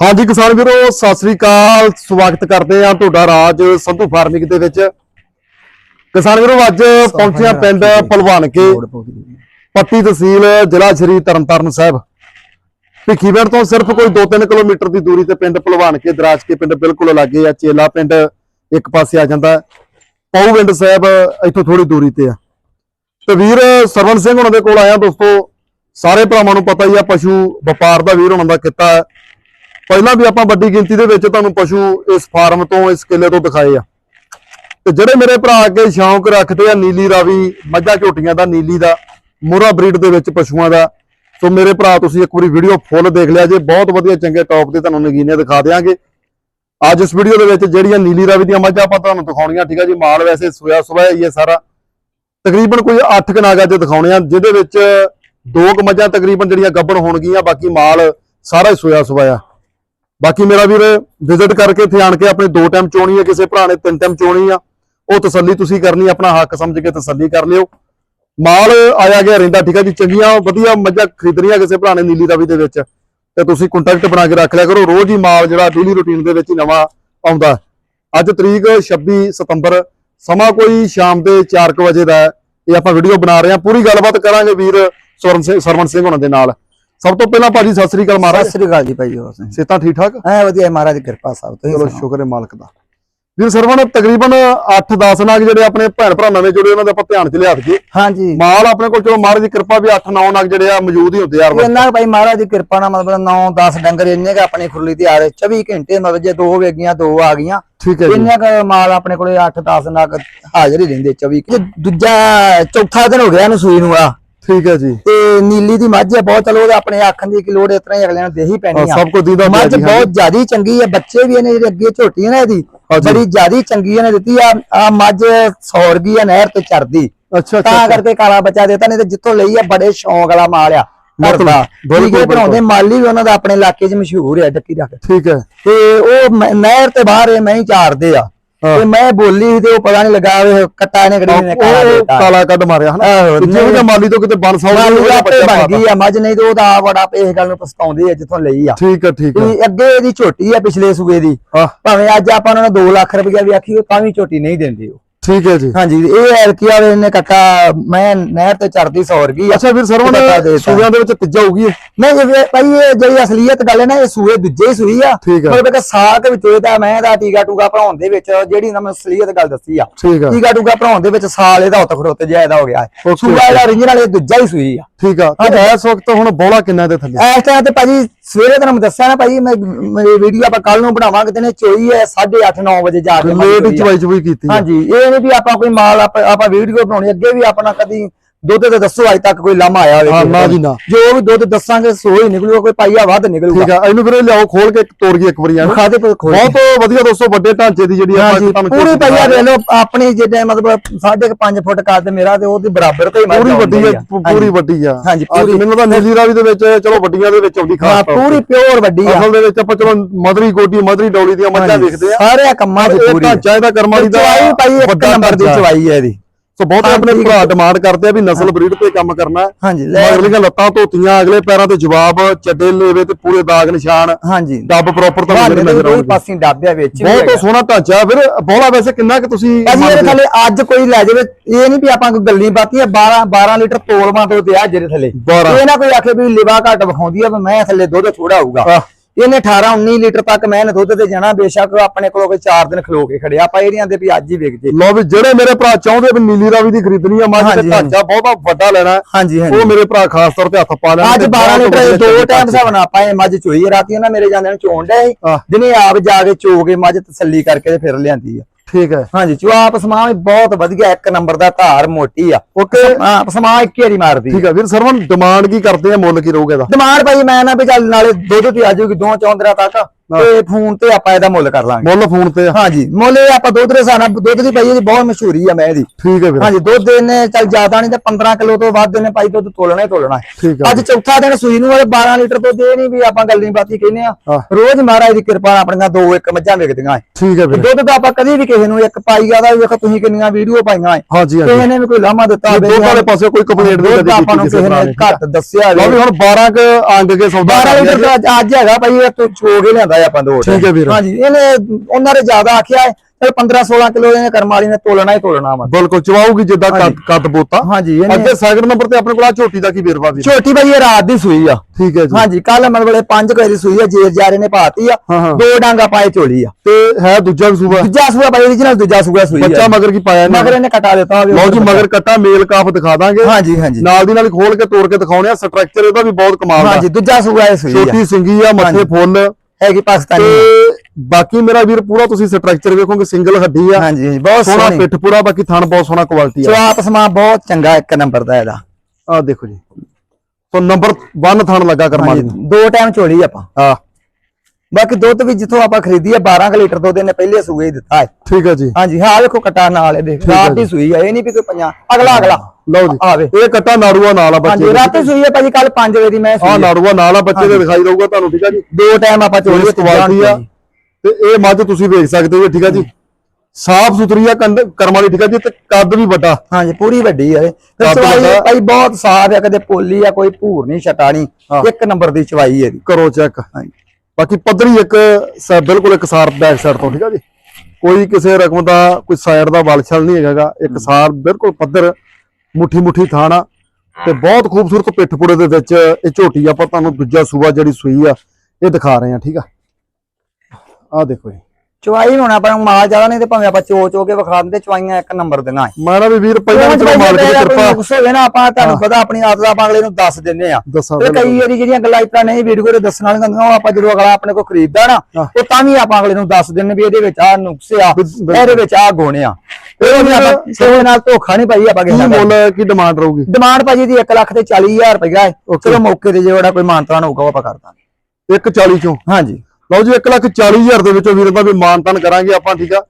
ਹਾਂਜੀ ਕਿਸਾਨ ਵੀਰੋ ਸਤਿ ਸ੍ਰੀ ਅਕਾਲ। ਸਵਾਗਤ ਕਰਦੇ ਆ ਤੁਹਾਡਾ ਰਾਜ ਸੰਧੂ ਫਾਰਮਿੰਗ ਦੇ ਵਿੱਚ। ਕਿਸਾਨ ਵੀਰੋ ਅੱਜ ਪਹੁੰਚਿਆ ਪਿੰਡ ਭਲਵਾਨ ਕੇ ਪੱਟੀ ਤਹਿਸੀਲ ਜ਼ਿਲ੍ਹਾ ਸ਼੍ਰੀ ਤਰਨਤਾਰਨ ਸਾਹਿਬ। ਭਿੱਖੀਵਿੰਡ ਤੋਂ ਸਿਰਫ ਕੋਈ 2-3 ਕਿਲੋਮੀਟਰ ਦੀ ਦੂਰੀ ਤੇ ਪਿੰਡ ਭਲਵਾਨ ਕੇ ਦਰਾਜ ਕੇ ਪਿੰਡ ਬਿਲਕੁਲ ਲਾਗੇ ਆ ਚੇਲਾ ਪਿੰਡ ਇੱਕ ਪਾਸੇ ਆ ਜਾਂਦਾ। ਹੈ। ਪਊਵਿੰਡ ਸਾਹਿਬ ਇੱਥੋਂ ਥੋੜੀ ਦੂਰੀ ਤੇ ਆ। ਤੇ ਵੀਰ ਸਰਵਣ ਸਿੰਘ ਉਹਨਾਂ ਦੇ ਕੋਲ ਆਇਆ ਦੋਸਤੋ। ਸਾਰੇ ਭਰਾਵਾਂ ਨੂੰ ਪਤਾ ਹੀ ਆ ਪਸ਼ੂ ਵਪਾਰ ਦਾ ਵੀਰ ਉਹਨਾਂ ਦਾ ਕਿੱਤਾ। ਹੈ ਪਹਿਲਾਂ ਵੀ ਆਪਾਂ ਵੱਡੀ ਗਿਣਤੀ ਦੇ ਵਿੱਚ ਤੁਹਾਨੂੰ ਪਸ਼ੂ ਇਸ ਫਾਰਮ ਤੋਂ, ਇਸ ਕਿਲੇ ਤੋਂ ਦਿਖਾਏ ਆ। ਤੇ ਜਿਹੜੇ ਮੇਰੇ ਭਰਾ ਅੱਗੇ ਸ਼ੌਂਕ ਰੱਖਦੇ ਆ ਨੀਲੀ ਰਾਵੀ, ਮੱਝਾਂ ਝੋਟੀਆਂ ਦਾ, ਨੀਲੀ ਦਾ, ਮੋਰਾ ਬਰੀਡ ਦੇ ਵਿੱਚ ਪਸ਼ੂਆਂ ਦਾ, ਸੋ ਮੇਰੇ ਭਰਾ ਤੁਸੀਂ ਇੱਕ ਵਾਰੀ ਵੀਡੀਓ ਫੁੱਲ ਦੇਖ ਲਿਆ ਜੇ, ਬਹੁਤ ਵਧੀਆ ਚੰਗੇ ਟੌਪ ਦੇ ਤੁਹਾਨੂੰ ਨਗੀਨੇ ਦਿਖਾ ਦੇਾਂਗੇ ਅੱਜ ਇਸ ਵੀਡੀਓ ਦੇ ਵਿੱਚ ਜਿਹੜੀਆਂ ਨੀਲੀ ਰਾਵੀ ਦੀਆਂ ਮੱਝਾਂ ਆਪਾਂ ਤੁਹਾਨੂੰ ਦਿਖਾਉਣੀਆਂ, ਠੀਕ ਆ ਜੀ? ਮਾਲ ਵੈਸੇ ਸੋਇਆ ਸੁਬਾਹ ਹੀ ਹੈ ਸਾਰਾ। ਤਕਰੀਬਨ ਕੋਈ 8 ਕਨਾਗਾ ਚ ਦਿਖਾਉਣੇ ਆ, ਜਿਹਦੇ ਵਿੱਚ ਦੋ ਕੁ ਮੱਝਾਂ ਤਕਰੀਬਨ ਜਿਹੜੀਆਂ ਗੱਭਣ ਹੋਣਗੀਆਂ, ਬਾਕੀ ਮਾਲ ਸਾਰਾ ਹੀ ਸੋਇਆ ਸੁਬਾਇਆ ਬਾਕੀ ਮੇਰਾ ਵੀਰ ਵਿਜ਼ਿਟ ਕਰਕੇ ਇੱਥੇ ਆਣ ਕੇ ਆਪਣੇ ਦੋ ਟਾਈਮ ਚੋਣੀ ਹੈ ਕਿਸੇ ਭਰਾ ਨੇ ਤਿੰਨ ਟਾਈਮ ਚੋਣੀ ਆ, ਉਹ ਤਸੱਲੀ ਤੁਸੀਂ ਕਰਨੀ, ਆਪਣਾ ਹੱਕ ਸਮਝ ਕੇ ਤਸੱਲੀ ਕਰ ਲਿਓ। ਮਾਲ ਆਇਆ ਗਿਆ ਰਹਿੰਦਾ, ਠੀਕ ਹੈ ਜੀ, ਚੰਗੀਆਂ, ਵਧੀਆ ਮੱਝਾਂ ਖਰੀਦਣੀਆਂ ਕਿਸੇ ਭਰਾ ਨੇ ਨੀਲੀ ਰਾਵੀ ਦੇ ਵਿੱਚ। ਤੇ ਤੁਸੀਂ ਕੰਟੈਕਟ ਬਣਾ ਕੇ ਰੱਖ ਲਿਆ ਕਰੋ, ਰੋਜ਼ ਹੀ ਮਾਲ ਜਿਹੜਾ ਡੇਲੀ ਰੁਟੀਨ ਦੇ ਵਿੱਚ ਹੀ ਨਵਾਂ ਆਉਂਦਾ। ਅੱਜ ਤਰੀਕ 26 ਸਤੰਬਰ, ਸਮਾਂ ਕੋਈ ਸ਼ਾਮ ਦੇ 4:00 ਵਜੇ ਦਾ ਇਹ ਆਪਾਂ ਵੀਡੀਓ ਬਣਾ ਰਹੇ ਹਾਂ। ਪੂਰੀ ਗੱਲਬਾਤ ਕਰਾਂਗੇ ਵੀਰ ਸਰਵਨ ਸਿੰਘ ਸਰਵਨ ਸਿੰਘ ਉਹਨਾਂ ਦੇ ਨਾਲ। ਸਭ ਤੋਂ ਪਹਿਲਾਂ ਭਾਜੀ ਸਤਿ ਸ੍ਰੀ ਅਕਾਲ ਸਤਿ ਮਹਾਰਾਜ ਸ੍ਰੀ ਅਕਾਲ ਜੀ ਭਾਈ ਹੋਰ ਸਿੰਘ ਸਿਹਤਾਂ ਠੀਕ ਠਾਕ? ਐ ਵਧੀਆ ਹੈ ਮਹਾਰਾਜ ਦੀ ਕਿਰਪਾ ਸਾਹਿਬ ਤੁਸੀਂ ਚਲੋ ਸੁਣਾਓ। ਸ਼ੁਕਰ ਹੈ ਮਾਲਕ ਦਾ। ਵੀਰ ਸਰਵਨ ਤਕਰੀਬਨ 8-10 ਨਾਗ ਜਿਹੜੇ ਆਪਣੇ ਭੈਣ ਭਰਾ ਨਵੇਂ ਜੁੜੇ ਉਹਨਾਂ ਦੇ ਆਪਾਂ ਧਿਆਨ 'ਚ ਲਿਆ ਦਈਏ। ਹਾਂਜੀ। ਮਾਲ ਆਪਣੇ ਕੋਲ ਚਲੋ ਮਹਾਰਾਜ ਦੀ ਕਿਰਪਾ ਵੀ 8-9 ਨਾਗ ਜਿਹੜੇ ਆ ਮੌਜੂਦ ਹੀ ਹੁੰਦੇ ਯਾਰ ਇਹਨਾਂ ਕੁ ਭਾਈ ਮਹਾਰਾਜ ਦੀ ਕਿਰਪਾ ਨਾਲ ਮਤਲਬ 9 10 ਡੰਗਰ ਇੰਨੇ ਕ ਆਪਣੀ ਖੁਰਲੀ ਤੇ ਆ ਰਹੇ 24 ਘੰਟੇ ਮਤਲਬ ਜੇ ਦੋ ਵੇਗੀਆਂ ਦੋ ਆ ਗਈਆਂ। ਠੀਕ ਹੈ ਜੀ। ਇੰਨੇ ਕ ਮਾਲ ਆਪਣੇ ਕੋਲੇ 8 10 ਨਗ ਹਾਜ਼ਰ ਹੀ ਰਹਿੰਦੇ 24 ਜੇ ਦੂਜਾ ਚੌਥਾ ਦਿਨ ਹੋ ਗਿਆ ਇਹਨੂੰ ਸੂਈ ਨੂੰ ਆ। ਠੀਕ ਹੈ ਜੀ ਤੇ ਨੀਲੀ ਦੀ ਮੱਝ ਹੈ ਬਹੁਤ ਚਲੋ ਉਹਦੇ ਆਪਣੇ ਆਖਣ ਦੀ ਕੀ ਲੋੜ ਇਸ ਤਰ੍ਹਾਂ ਹੀ ਅਗਲਿਆਂ ਨੂੰ ਦੇਹੀ ਪੈਣੀ ਆ ਸਭ ਕੁਝ ਦੀਦਾ ਮੱਝ। ਬਹੁਤ ਜ਼ਿਆਦੀ ਚੰਗੀ ਹੈ ਬੱਚੇ ਵੀ ਇਹਨੇ ਜਿਹੜੇ ਅੱਗੇ ਝੋਟੀ ਨਾ ਇਹਦੀ। ਬੜੀ ਜ਼ਿਆਦੀ ਚੰਗੀ ਇਹਨੇ ਦਿੱਤੀ ਆ ਆ ਮੱਝ ਸੌਰਗੀ ਆ ਨਹਿਰ ਤੇ ਚਰਦੀ ਅੱਛਾ ਤਾਂ। ਕਰਕੇ ਕਾਲਾ ਬੱਚਾ ਦੇਤਾ ਨਹੀਂ ਤੇ ਜਿੱਥੋਂ ਲਈ ਆ ਬੜੇ ਸ਼ੌਂਕ ਵਾਲਾ ਮਾਲ ਆ ਮਤਲਬ, ਬਿਲਕੁਲ। ਬਣਾਉਂਦੇ ਮਾਲੀ ਵੀ ਉਹਨਾਂ ਦਾ ਆਪਣੇ ਇਲਾਕੇ 'ਚ ਮਸ਼ਹੂਰ ਹੈ ਡੱਕੀ ਰੱਖ ਠੀਕ ਹੈ ਤੇ ਉਹ ਨਹਿਰ ਤੇ ਬਾਹਰ ਇਹ ਮੈਂ ਹੀ ਚਾਰਦੇ ਆ। ਤੇ ਮੈਂ ਬੋਲੀ ਤੇ ਉਹ ਪਤਾ ਨਹੀਂ ਲੱਗਾ ਉਹ ਕੱਟਾ ਨੇ ਗੜੀ ਨੇ ਕਾਲਾ ਉਹ ਦੇਤਾ। ਕਾਲਾ ਕੱਢ ਮਾਰਿਆ ਹਨਾ। ਤੇ ਜੇ ਮਾਲੀ ਤੋਂ ਕਿਤੇ ਬਣ ਸਕਦਾ ਮਾਲੀ ਬਣ। ਗਈ ਆ ਮੱਝ ਨਹੀਂ ਤੇ ਉਹਦਾ ਆਪ ਬੜਾ ਇਸ ਗੱਲ ਨੂੰ ਪਛਤਾਉਂਦੇ ਆ ਜਿੱਥੋਂ ਲਈ ਆ। ਠੀਕ ਹੈ ਠੀਕ ਤੇ ਅੱਗੇ ਇਹਦੀ ਝੋਟੀ ਆ ਪਿਛਲੇ ਸੂਏ ਦੀ। ਭਾਵੇਂ ਅੱਜ ਆਪਾਂ ਉਹਨਾਂ ਨੂੰ 2 ਲੱਖ ਰੁਪਇਆ ਵੀ ਆਖੀਏ ਤਾਂ ਵੀ ਝੋਟੀ ਨਹੀਂ ਦਿੰਦੇ ਉਹ। ਠੀਕ ਹੈ ਜੀ। ਹਾਂਜੀ ਇਹ ਐਲਕੀਆ ਵੇ ਨੇ ਕੱਟਾ ਮੈਂ ਨਹਿਰ ਤੇ ਚੜਦੀ ਸੌਰ ਗਈ ਅੱਛਾ ਵੀਰ ਸਰਵਣ। ਸੂਬਿਆਂ ਦੇ ਵਿੱਚ ਤੀਜਾ ਹੋਊਗੀ? ਨਹੀਂ ਇਹ ਭਾਈ ਇਹ ਜਿਹੜੀ ਅਸਲੀਅਤ ਗੱਲ ਹੈ ਨਾ ਇਹ ਸੂਏ ਦੂਜੇ ਹੀ ਸੂਈ ਆ। ਮਤਲਬ ਕਿ ਦੇ ਵਿੱਚ ਇਹਦਾ ਮੈਂ ਦਾ ਟੀਕਾ ਟੂਗਾ ਭਰਾਉਣ ਦੇ ਵਿੱਚ ਜਿਹੜੀ ਨਾ ਮੈਂ ਅਸਲੀਅਤ ਗੱਲ ਦੱਸੀ ਆ। ਟੀਕਾ ਟੂਗਾ ਭਰਾਉਣ ਦੇ ਵਿੱਚ ਸਾਲ ਇਹਦਾ ਉੱਤ ਖੜੋਤੇ ਜਾਇਦਾ ਹੋ ਗਿਆ। ਸੂਆ ਇਹਦਾ original ਇਹ ਦੂਜਾ ਹੀ ਸੂਈ ਆ। ਠੀਕ ਆ। ਤੇ ਇਸ ਵਕਤ ਹੁਣ ਬੋਲਾ ਕਿੰਨਾ ਦੇ ਥੱਲੇ? ਇਸ ਟਾਈਮ ਤੇ ਭਾਜੀ ਸਵੇਰੇ ਤੁਹਾਨੂੰ ਦੱਸਿਆ ਨਾ ਭਾਜੀ ਮੈਂ ਮੇਰੀ ਵੀਡੀਓ ਆਪਾਂ ਕੱਲ ਨੂੰ ਬਣਾਵਾਂਗੇ ਤੇ ਨੇ ਚੋਈ ਹੈ 8:30 9 ਵਜੇ ਜਾ ਕੇ ਲੇਟ। ਚਵਾਈ ਚਵਾਈ ਕੀਤੀ। ਹਾਂਜੀ ਇਹ ਨਹੀਂ ਵੀ ਆਪਾਂ ਕੋਈ ਮਾਲ ਆਪਾਂ ਵੀਡੀਓ ਬਣਾਉਣੀ ਅੱਗੇ ਵੀ ਆਪਣਾ ਕਦੀ ਦੁੱਧ ਤੇ ਦੱਸੋ ਅੱਜ ਤੱਕ ਕੋਈ ਲਾਮਾ ਆਇਆ ਹੋਵੇ ਹਾਂ, ਨਾ। ਜੀ, ਨਾ। ਜੋ ਵੀ ਦੁੱਧ ਦੱਸਾਂਗੇ ਸੋ ਹੀ ਨਿਕਲੂਗਾ ਕੋਈ ਪਾਈਆ ਵੱਧ ਨਿਕਲੂਗਾ। ਠੀਕ ਆ ਇਹਨੂੰ ਵੀਰੇ ਲਿਆਓ ਖੋਲ ਕੇ ਤੋੜ ਗਈ ਇੱਕ ਵਾਰੀ ਇਹਨੂੰ। ਖਾਦੇ ਪਰ ਖੋਲ ਬਹੁਤ ਵਧੀਆ ਦੋਸਤੋ ਵੱਡੇ ਢਾਂਚੇ ਦੀ ਜਿਹੜੀ ਆਪਾਂ ਹਾਂਜੀ ਤੁਹਾਨੂੰ ਪੂਰੀ ਪਈਆ ਦੇ ਲੋ ਆਪਣੀ ਜਿਹੜੇ ਮਤਲਬ 5.5 ਫੁੱਟ ਕੱਦ ਮੇਰਾ ਤੇ ਉਹਦੇ ਬਰਾਬਰ ਮੱਝ ਪੂਰੀ ਵੱਡੀ ਹੈ ਪੂ- ਪੂਰੀ ਵੱਡੀ ਆ। ਹਾਂਜੀ, ਅੱਜ ਪੂਰੀ। ਮੈਨੂੰ ਤਾਂ ਨੀਲੀ ਰਾਵੀ ਦੇ ਵਿੱਚ ਚਲੋ ਵੱਡੀਆਂ ਦੇ ਵਿੱਚ ਆਉਂਦੀ ਹਾਂ ਖਾਸ ਤੌਰ। ਪੂਰੀ ਪਿਓਰ ਵੱਡੀ ਆ। ਅਸਲ ਦੇ ਵਿੱਚ ਆਪਾਂ ਚਲੋ ਮਦਰੀ ਗੋਡੀ ਮਦਰੀ ਡੌਲੀ ਦੀਆਂ ਮੱਝਾਂ ਵੇਖਦੇ ਆ। ਸਾਰੇ ਕੰਮਾਂ 'ਚ ਇਹ ਪੂਰੀ ਢਾਂਚਾ ਇਹਦਾ ਕਰਮਾਲੀ ਦਾ ਚਵਾਈ ਭਾਈ ਇੱਕ ਵੱਡਾ ਨੰਬਰ ਦੀ ਢਾਂਚਾ। ਚਵਾਈ ਹੈ ਇਹਦੀ। ਸੋ ਬਹੁਤ ਆਪਣੇ ਭਰਾ ਡਿਮਾਂਡ ਕਰਦੇ ਆ ਵੀ ਨਸਲ ਬਰੀਡ ਤੇ ਕੰਮ ਕਰਨਾ ਹਾਂਜੀ ਅਗਲੀਆਂ ਲੱਤਾਂ ਧੋਤੀਆਂ ਅਗਲੇ ਪੈਰਾਂ ਤੇ ਜਵਾਬ ਚੱਡੇ ਲੇਵੇ ਤੇ ਪੂਰੇ ਦਾਗ ਨਿਸ਼ਾਨ ਹਾਂਜੀ। ਡੱਬ ਪ੍ਰੋਪਰ ਤਾਂ ਤੁਹਾਡੇ ਨਜ਼ਰ ਆਉਂਦੇ ਪਾਸਿੰਗ ਡਾਬਿਆ ਵਿੱਚ ਬਹੁਤ। ਸੋਹਣਾ ਢਾਂਚਾ ਫਿਰ ਬੋਲਾ ਵੈਸੇ ਕਿੰਨਾ ਕਿ ਤੁਸੀਂ ਭਾਜੀ ਇਹਦੇ? ਥੱਲੇ ਅੱਜ ਕੋਈ ਲੈ ਜਾਵੇ ਇਹ ਨਹੀਂ ਵੀ ਆਪਾਂ ਕੋਈ ਗੱਲੀ ਬਾਤੀ 12 12 ਲੀਟਰ ਤੋਲਵਾਂ ਤੋਂ ਤੇ ਆ ਜਿਹੜੇ ਥੱਲੇ। 12 ਇਹ ਨਾ ਕੋਈ ਆਖੇ ਵੀ ਲਿਵਾ ਘੱਟ ਵਿਖਾਉਂਦੀ ਆ ਮੈਂ ਥੱਲੇ ਦੁੱਧ ਥੋੜਾ ਹੋਊਗਾ। ਇਹਨੇ 18 19 ਲੀਟਰ ਤੱਕ ਮੈਂ ਇਹਨੇ ਦੁੱਧ ਤੇ ਜਾਣਾ ਬੇਸ਼ੱਕ ਆਪਣੇ ਕੋਲ ਕੋਈ 4 ਦਿਨ ਖਲੋ ਕੇ ਖੜਿਆ ਆਪਾਂ ਇਹਦੀਆਂ ਦੇ ਵੀ ਅੱਜ ਹੀ ਵਿਕ ਜੇ ਲਓ ਵੀ ਜਿਹੜੇ ਮੇਰੇ ਭਰਾ ਚਾਹੁੰਦੇ ਵੀ ਨੀਲੀ ਰਾਵੀ ਦੀ ਖਰੀਦਣੀ ਆ ਮੱਝ ਤੇ ਢਾਂਚਾ ਬਹੁਤਾ ਵੱਡਾ ਲੈਣਾ ਹਾਂਜੀ ਹਾਂਜੀ ਉਹ ਮੇਰੇ ਭਰਾ ਖਾਸ ਤੌਰ ਤੇ ਹੱਥ ਪਾ ਲੈਣ ਅੱਜ ਤੇ 12 ਬਹੁਤ ਲੀਟਰ ਦੋ ਟਾਈਮ। ਹਿਸਾਬ ਨਾਲ ਆਪਾਂ ਇਹ ਮੱਝ ਚੋਈ। ਰਾਤੀ ਉਹਨਾਂ ਮੇਰੇ ਜਾਂਦੇ ਨੂੰ ਚੋਣ ਡਿਆ ਸੀ ਆਹ। ਦਿਨੇ ਆਪ ਜਾ ਕੇ ਚੋ ਕੇ ਮੱਝ ਤਸੱਲੀ ਕਰਕੇ ਤੇ ਫਿਰ ਲਿਆਂਦੀ ਆ ਠੀਕ ਹੈ। ਹਾਂਜੀ ਚੁਆਪ ਸਮਾਂ ਵੀ ਬਹੁਤ ਵਧੀਆ ਇੱਕ ਨੰਬਰ ਦਾ ਧਾਰ ਮੋਟੀ ਆ। ਓਕੇ ਹਾਂ ਸਮਾਂ ਇੱਕ ਹੀ ਮਾਰਦੀ ਠੀਕ ਹੈ ਵੀਰ ਸਰਵਨ ਡਿਮਾਂਡ ਕੀ ਕਰਦੇ ਆ ਮੁੱਲ ਕੀ ਰਹੂਗਾ ਇਹਦਾ? ਡਿਮਾਂਡ ਭਾਈ ਮੈਂ ਨਾ ਵੀ ਚੱਲ ਨਾਲੇ ਦੁੱਧ ਤੇ ਆ ਜਾਊਗੀ ਦੋ ਚੌਂਦਰਾ ਤੱਕ। ਤੇ ਫੋਨ ਤੇ ਆਪਾਂ ਇਹਦਾ ਮੁੱਲ ਕਰ ਲਾਂਗੇ। ਮੁੱਲ ਫੋਨ ਤੇ ਹਾਂਜੀ ਮੁੱਲ ਇਹ ਆਪਾਂ ਦੁੱਧ ਦੇ ਸਾਨਾ ਦੁੱਧ ਦੀ ਭਾਈ ਇਹਦੀ ਬਹੁਤ ਮਸ਼ਹੂਰੀ ਆ ਮੈਂ ਇਹਦੀ। ਠੀਕ ਹੈ ਵੀਰ ਹਾਂਜੀ ਦੁੱਧ ਇਹਨੇ ਚੱਲ ਜ਼ਿਆਦਾ ਨਹੀਂ ਤੇ 15 ਕਿਲੋ ਤੋਂ ਵੱਧ ਇਹਨੇ ਭਾਈ ਦੁੱਧ ਤੋਲਣਾ ਹੀ ਤੋਲਣਾ। ਅੱਜ ਚੌਥਾ ਦਿਨ ਸੂਈ ਨੂੰ ਵਾਲੇ 12 ਲੀਟਰ ਤੋਂ ਦੇ ਨਹੀਂ ਵੀ ਆਪਾਂ ਗੱਲ ਨਹੀਂ ਬਾਤੀ ਕਹਿੰਦੇ ਆ। ਰੋਜ਼ ਮਹਾਰਾਜ ਦੀ ਕਿਰਪਾ ਨਾਲ ਆਪਣੀਆਂ ਦੋ ਇੱਕ ਮੱਝਾਂ ਵਿਕਦੀਆਂ ਠੀਕ ਹੈ ਵੀਰ ਦੁੱਧ ਤਾਂ ਆਪਾਂ ਕਦੀ ਵੀ ਕਿਸੇ ਨੂੰ ਇੱਕ ਪਾਈ ਆਦਾ ਵੇਖੋ ਤੁਸੀਂ ਕਿੰਨੀਆਂ ਵੀਡੀਓ ਪਾਈਆਂ ਹੈ ਹਾਂਜੀ ਹਾਂਜੀ। ਕਿਸੇ ਨੇ ਵੀ ਕੋਈ ਲਾਮਾ ਦਿੱਤਾ ਦੁੱਧ ਵਾਲੇ ਪਾਸੇ ਕੋਈ ਕੰਪਲੇਂਟ ਨਹੀਂ ਕਦੇ ਆਪਾਂ ਨੂੰ ਕਿਸੇ ਨੇ। ਘੱਟ ਦੱਸਿਆ ਹੋਵੇ। ਹੁਣ 12 ਕ ਅੰਗ ਕੇ ਸੌਦਾ 12 ਕਰ ਲਿਆ ਲੀਟਰ ਅੱਜ- ਹੈਗਾ ਭਾਈ ਇਹ ਤੋਂ ਚੋ ਕੇ ਲਿਆਂਦਾ ਹੈ ਆਪਾਂ ਦੋ ਠੀਕ ਹੈ ਵੀਰ। ਹਾਂਜੀ ਇਹਨੇ ਉਹਨਾਂ ਨੇ ਜ਼ਿਆਦਾ ਆਖਿਆ ਹੈ ਤੇ 15 16 ਕਿਲੋ ਇਹਨੇ ਕਰਮ ਵਾਲੀ ਨੇ ਤੋਲਣਾ ਹੀ ਤੋਲਣਾ ਵਾ। ਬਿਲਕੁਲ ਚਵਾਉਗੀ ਜਿੱਦਾਂ ਕੱਦ ਕੱਦ ਬੋਤਾ। ਹਾਂਜੀ ਇਹਨੇ ਅੱਗੇ ਸੈਕਿੰਡ ਨੰਬਰ ਤੇ ਆਪਣੇ ਕੋਲ ਆ ਝੋਟੀ ਦਾ ਕੀ ਵੇਰਵਾ ਵੀਰ? ਛੋਟੀ ਭਾਈ ਇਹ ਰਾਤ ਦੀ ਸੂਈ ਆ। ਠੀਕ ਹੈ ਜੀ। ਹਾਂਜੀ ਕੱਲ ਮਤਲਬ 5 ਵਜੇ ਦੀ ਸੂਈ ਆ ਜੇਰ ਜਾਰੇ ਨੇ ਪਾਤੀ ਆ। ਦੋ ਡਾਂਗਾ ਪਾਏ ਚੋਲੀ ਆ। ਤੇ ਹੈ ਦੂਜਾ ਸੂਬਾ ਦੂਜਾ ਸੂਆ ਭਾਈ original ਦੂਜਾ ਸੂਆ ਸੂਈ ਬੱਚਾ ਆ ਮਗਰ ਕੀ ਪਾਇਆ ਮਗਰ ਨੇ ਇਹਨੇ ਕਟਾ ਦਿੱਤਾ ਹੋਵੇ ਲਓ ਜੀ ਮਗਰ ਕੱਟਾ ਮੇਲ ਕਾਫ ਦਿਖਾ ਦਾਂਗੇ। ਹਾਂਜੀ ਹਾਂਜੀ। ਨਾਲ ਦੀ ਨਾਲ ਖੋਲ ਕੇ ਤੋੜ ਕੇ ਦਿਖਾਉਣੇ ਆ ਸਟਰਕਚਰ ਇਹਦਾ ਵੀ ਬਹੁਤ ਕਮਾਲ ਦਾ। ਹਾਂਜੀ ਦੂਜਾ ਸੂਆ ਇਹ ਸੂਈ ਆ। ਛੋਟੀ ਸਿੰਗੀ ਆ ਮੱਥੇ ਫੁੱਲ। ਹੈਗੀ ਪਾਕਿਸਤਾਨੀ ਤੇ ਬਾਕੀ ਮੇਰਾ ਵੀਰ ਪੂਰਾ ਤੁਸੀਂ ਸਟਰਕਚਰ ਵੇਖੋਗੇ ਸਿੰਗਲ ਹੱਡੀ ਆ। ਹਾਂਜੀ ਹਾਂਜੀ ਬਹੁਤ ਸੋਹਣਾ ਸੋਹਣੀ। ਪਿੱਠ ਪੂਰਾ ਬਾਕੀ ਥਣ ਬਹੁਤ ਸੋਹਣਾ ਕੁਆਲਿਟੀ ਆ। ਚਵਾਪ ਸਮਾ ਬਹੁਤ ਚੰਗਾ ਇੱਕ ਨੰਬਰ ਦਾ ਇਹਦਾ। ਆ ਦੇਖੋ ਜੀ। ਸੋ ਨੰਬਰ 1 ਥਣ ਲੱਗਾ ਕਰਮਾ ਹਾਂਜੀ ਜੀ ਦੋ ਟਾਈਮ ਚੋਲੀ ਆਪਾਂ। ਆ ਬਾਕੀ ਦੁੱਧ ਵੀ ਜਿੱਥੋਂ ਆਪਾਂ ਖਰੀਦੀ ਆ 12 ਕੁ ਲੀਟਰ ਦੁੱਧ ਇਹਨੇ ਪਹਿਲੇ ਸੂਏ ਹੀ ਦਿੱਤਾ ਹੈ। ਠੀਕ ਹੈ ਜੀ। ਹਾਂਜੀ ਹਾਂ ਵੇਖੋ ਕਟਾ ਨਾਲ ਇਹਦੇ ਰਾਤ ਦੀ ਸੂਈ ਆ ਇਹ ਨਹੀਂ ਵੀ ਕੋਈ ਪੰਜਾ ਅਗਲਾ ਅਗਲਾ। ਲਓ ਜੀ ਆਵੇ ਇਹ ਕੱਟਾ ਨਾੜੂਆ ਨਾਲ ਆ ਬੱਚੇ ਹਾਂਜੀ ਦੇ। ਰਾਤੀ ਸੂਈ ਆ ਭਾਜੀ ਕੱਲ 5 ਵਜੇ ਦੀ ਮੈਂ ਸੂਈ ਆ। ਨਾੜੂਆ ਨਾਲ ਆ ਬੱਚੇ ਦੇ ਦਿਖਾਈ ਦਊਗਾ ਤੁਹਾਨੂੰ ਠੀਕ ਆ ਜੀ? ਦੋ ਟਾਈਮ ਆਪਾਂ ਇਸ ਕੁਆਲਿਟੀ ਆ। ਤੇ ਇਹ ਮੱਝ ਤੁਸੀਂ ਵੇਖ ਸਕਦੇ ਹੋ ਠੀਕ ਆ ਜੀ? ਸਾਫ਼ ਸੁਥਰੀ ਆ ਕਰਮ ਵਾਲੀ ਠੀਕ ਆ ਜੀ? ਤੇ ਕੱਦ ਵੀ ਵੱਡਾ। ਹਾਂਜੀ ਪੂਰੀ ਵੱਡੀ ਆ ਇਹ। ਚਵਾਈ। ਭਾਈ ਬਹੁਤ ਸਾਫ਼ ਆ ਕਦੇ ਪੋਲੀ ਆ ਕੋਈ ਭੂਰ ਨਹੀਂ ਛਟਾ ਨਹੀਂ। ਹਾਂ। ਇੱਕ ਨੰਬਰ ਦੀ ਚਵਾਈ ਇਹਦੀ। ਕਰੋ ਚੈੱਕ ਬਾਕੀ ਪੱਧਰੀ ਇੱਕ ਬਿਲਕੁਲ ਇੱਕ ਸਾਰ ਬੈਕ ਸਾਈਡ ਤੋਂ, ਠੀਕ ਆ ਜੀ? ਕੋਈ ਕਿਸੇ ਰਕਮ ਦਾ, ਕੋਈ ਸਾਈਡ ਦਾ ਵਲਛਲ ਨਹੀਂ ਹੈਗਾ ਇੱਕ ਸਾਰ ਬਿਲਕੁਲ ਪੱਧਰ ਮੁੱਠੀ ਮੁੱਠੀ ਥਾਣਾ ਤੇ ਬਹੁਤ ਖੂਬਸੂਰਤ ਪਿੱਠ ਪੁੜੇ ਦੇ ਵਿੱਚ ਇਹ ਝੋਟੀ ਆਪਾਂ ਤੁਹਾਨੂੰ ਦੂਜਾ ਸੂਆ ਜਿਹੜੀ ਸੂਈ ਆ, ਇਹ ਦਿਖਾ ਰਹੇ ਆ ਠੀਕ ਆ? ਆ ਦੇਖੋ ਜੀ। ਚਵਾਈ ਹੋਣਾ ਆਪਾਂ ਨੂੰ ਮਾਲ ਜ਼ਿਆਦਾ ਨਹੀਂ ਤੇ ਭਾਵੇਂ ਆਪਾਂ ਚੋ ਚੋ ਕੇ ਵਿਖਾ ਦਿੰਦੇ ਚਵਾਈਆਂ ਇੱਕ ਨੰਬਰ ਦੀਆਂ ਹੈ। ਮੈਂ ਨਾ ਵੀ ਵੀਰ ਪਹਿਲਾਂ ਚਲੋ ਮਾਲਕ ਦੀ ਕਿਰਪਾ। ਹੋਵੇ ਨਾ ਆਪਾਂ ਤੁਹਾਨੂੰ ਪਤਾ ਆਪਣੀ ਆਦਤ ਆਪਾਂ ਅਗਲੇ ਨੂੰ ਦੱਸ ਦਿੰਨੇ ਆ ਤੇ ਕਈ ਵਾਰੀ ਜਿਹੜੀਆਂ ਗੱਲਾਂ ਇਤਰਾ ਨਹੀਂ ਵੀਡੀਓ ਦੇ ਦੱਸਣ ਵਾਲੀਆਂ ਹੁੰਦੀਆਂ ਉਹ ਆਪਾਂ ਜਦੋਂ ਅਗਲਾ ਆਪਣੇ ਕੋਲ ਖਰੀਦਦਾ ਨਾ। ਉਹ ਤਾਂ ਵੀ ਆਪਾਂ ਅਗਲੇ ਨੂੰ ਦੱਸ ਦਿੰਨੇ ਵੀ ਇਹਦੇ ਵਿੱਚ ਆਹ ਨੁਕਸ ਆ। ਇਹਦੇ ਵਿੱਚ ਆਹ ਗੁਣ ਆ। ਇਹ ਉਹਨੇ ਆਪਾਂ ਕਿਸੇ ਨਾਲ ਧੋਖਾ ਨਹੀਂ ਪਾਈ ਆਪਾਂ ਕਿਸੇ ਨਾਲ। ਮੁੱਲ ਕੀ ਡਿਮਾਂਡ ਰਹੂਗੀ? ਡਿਮਾਂਡ ਭਾਜੀ ਦੀ 1 ਲੱਖ ਤੇ 40000 ਰੁਪਇਆ ਹੈ। ਚਲੋ ਮੌਕੇ ਤੇ ਜਿਹੜਾ ਕੋਈ ਮਾਨਤਾਨ ਹੋਊਗਾ ਉਹ ਆਪਾਂ ਕਰ ਦਾਂਗੇ। 140 ਚੋਂ? ਹਾਂਜੀ। ਲਓ ਜੀ 1 ਲੱਖ 40 ਹਜ਼ਾਰ ਦੇ ਵਿੱਚੋਂ ਵੀਰ ਦਾ ਵੀ ਮਾਨਤਨ ਕਰਾਂਗੇ ਆਪਾਂ ਠੀਕ ਆ?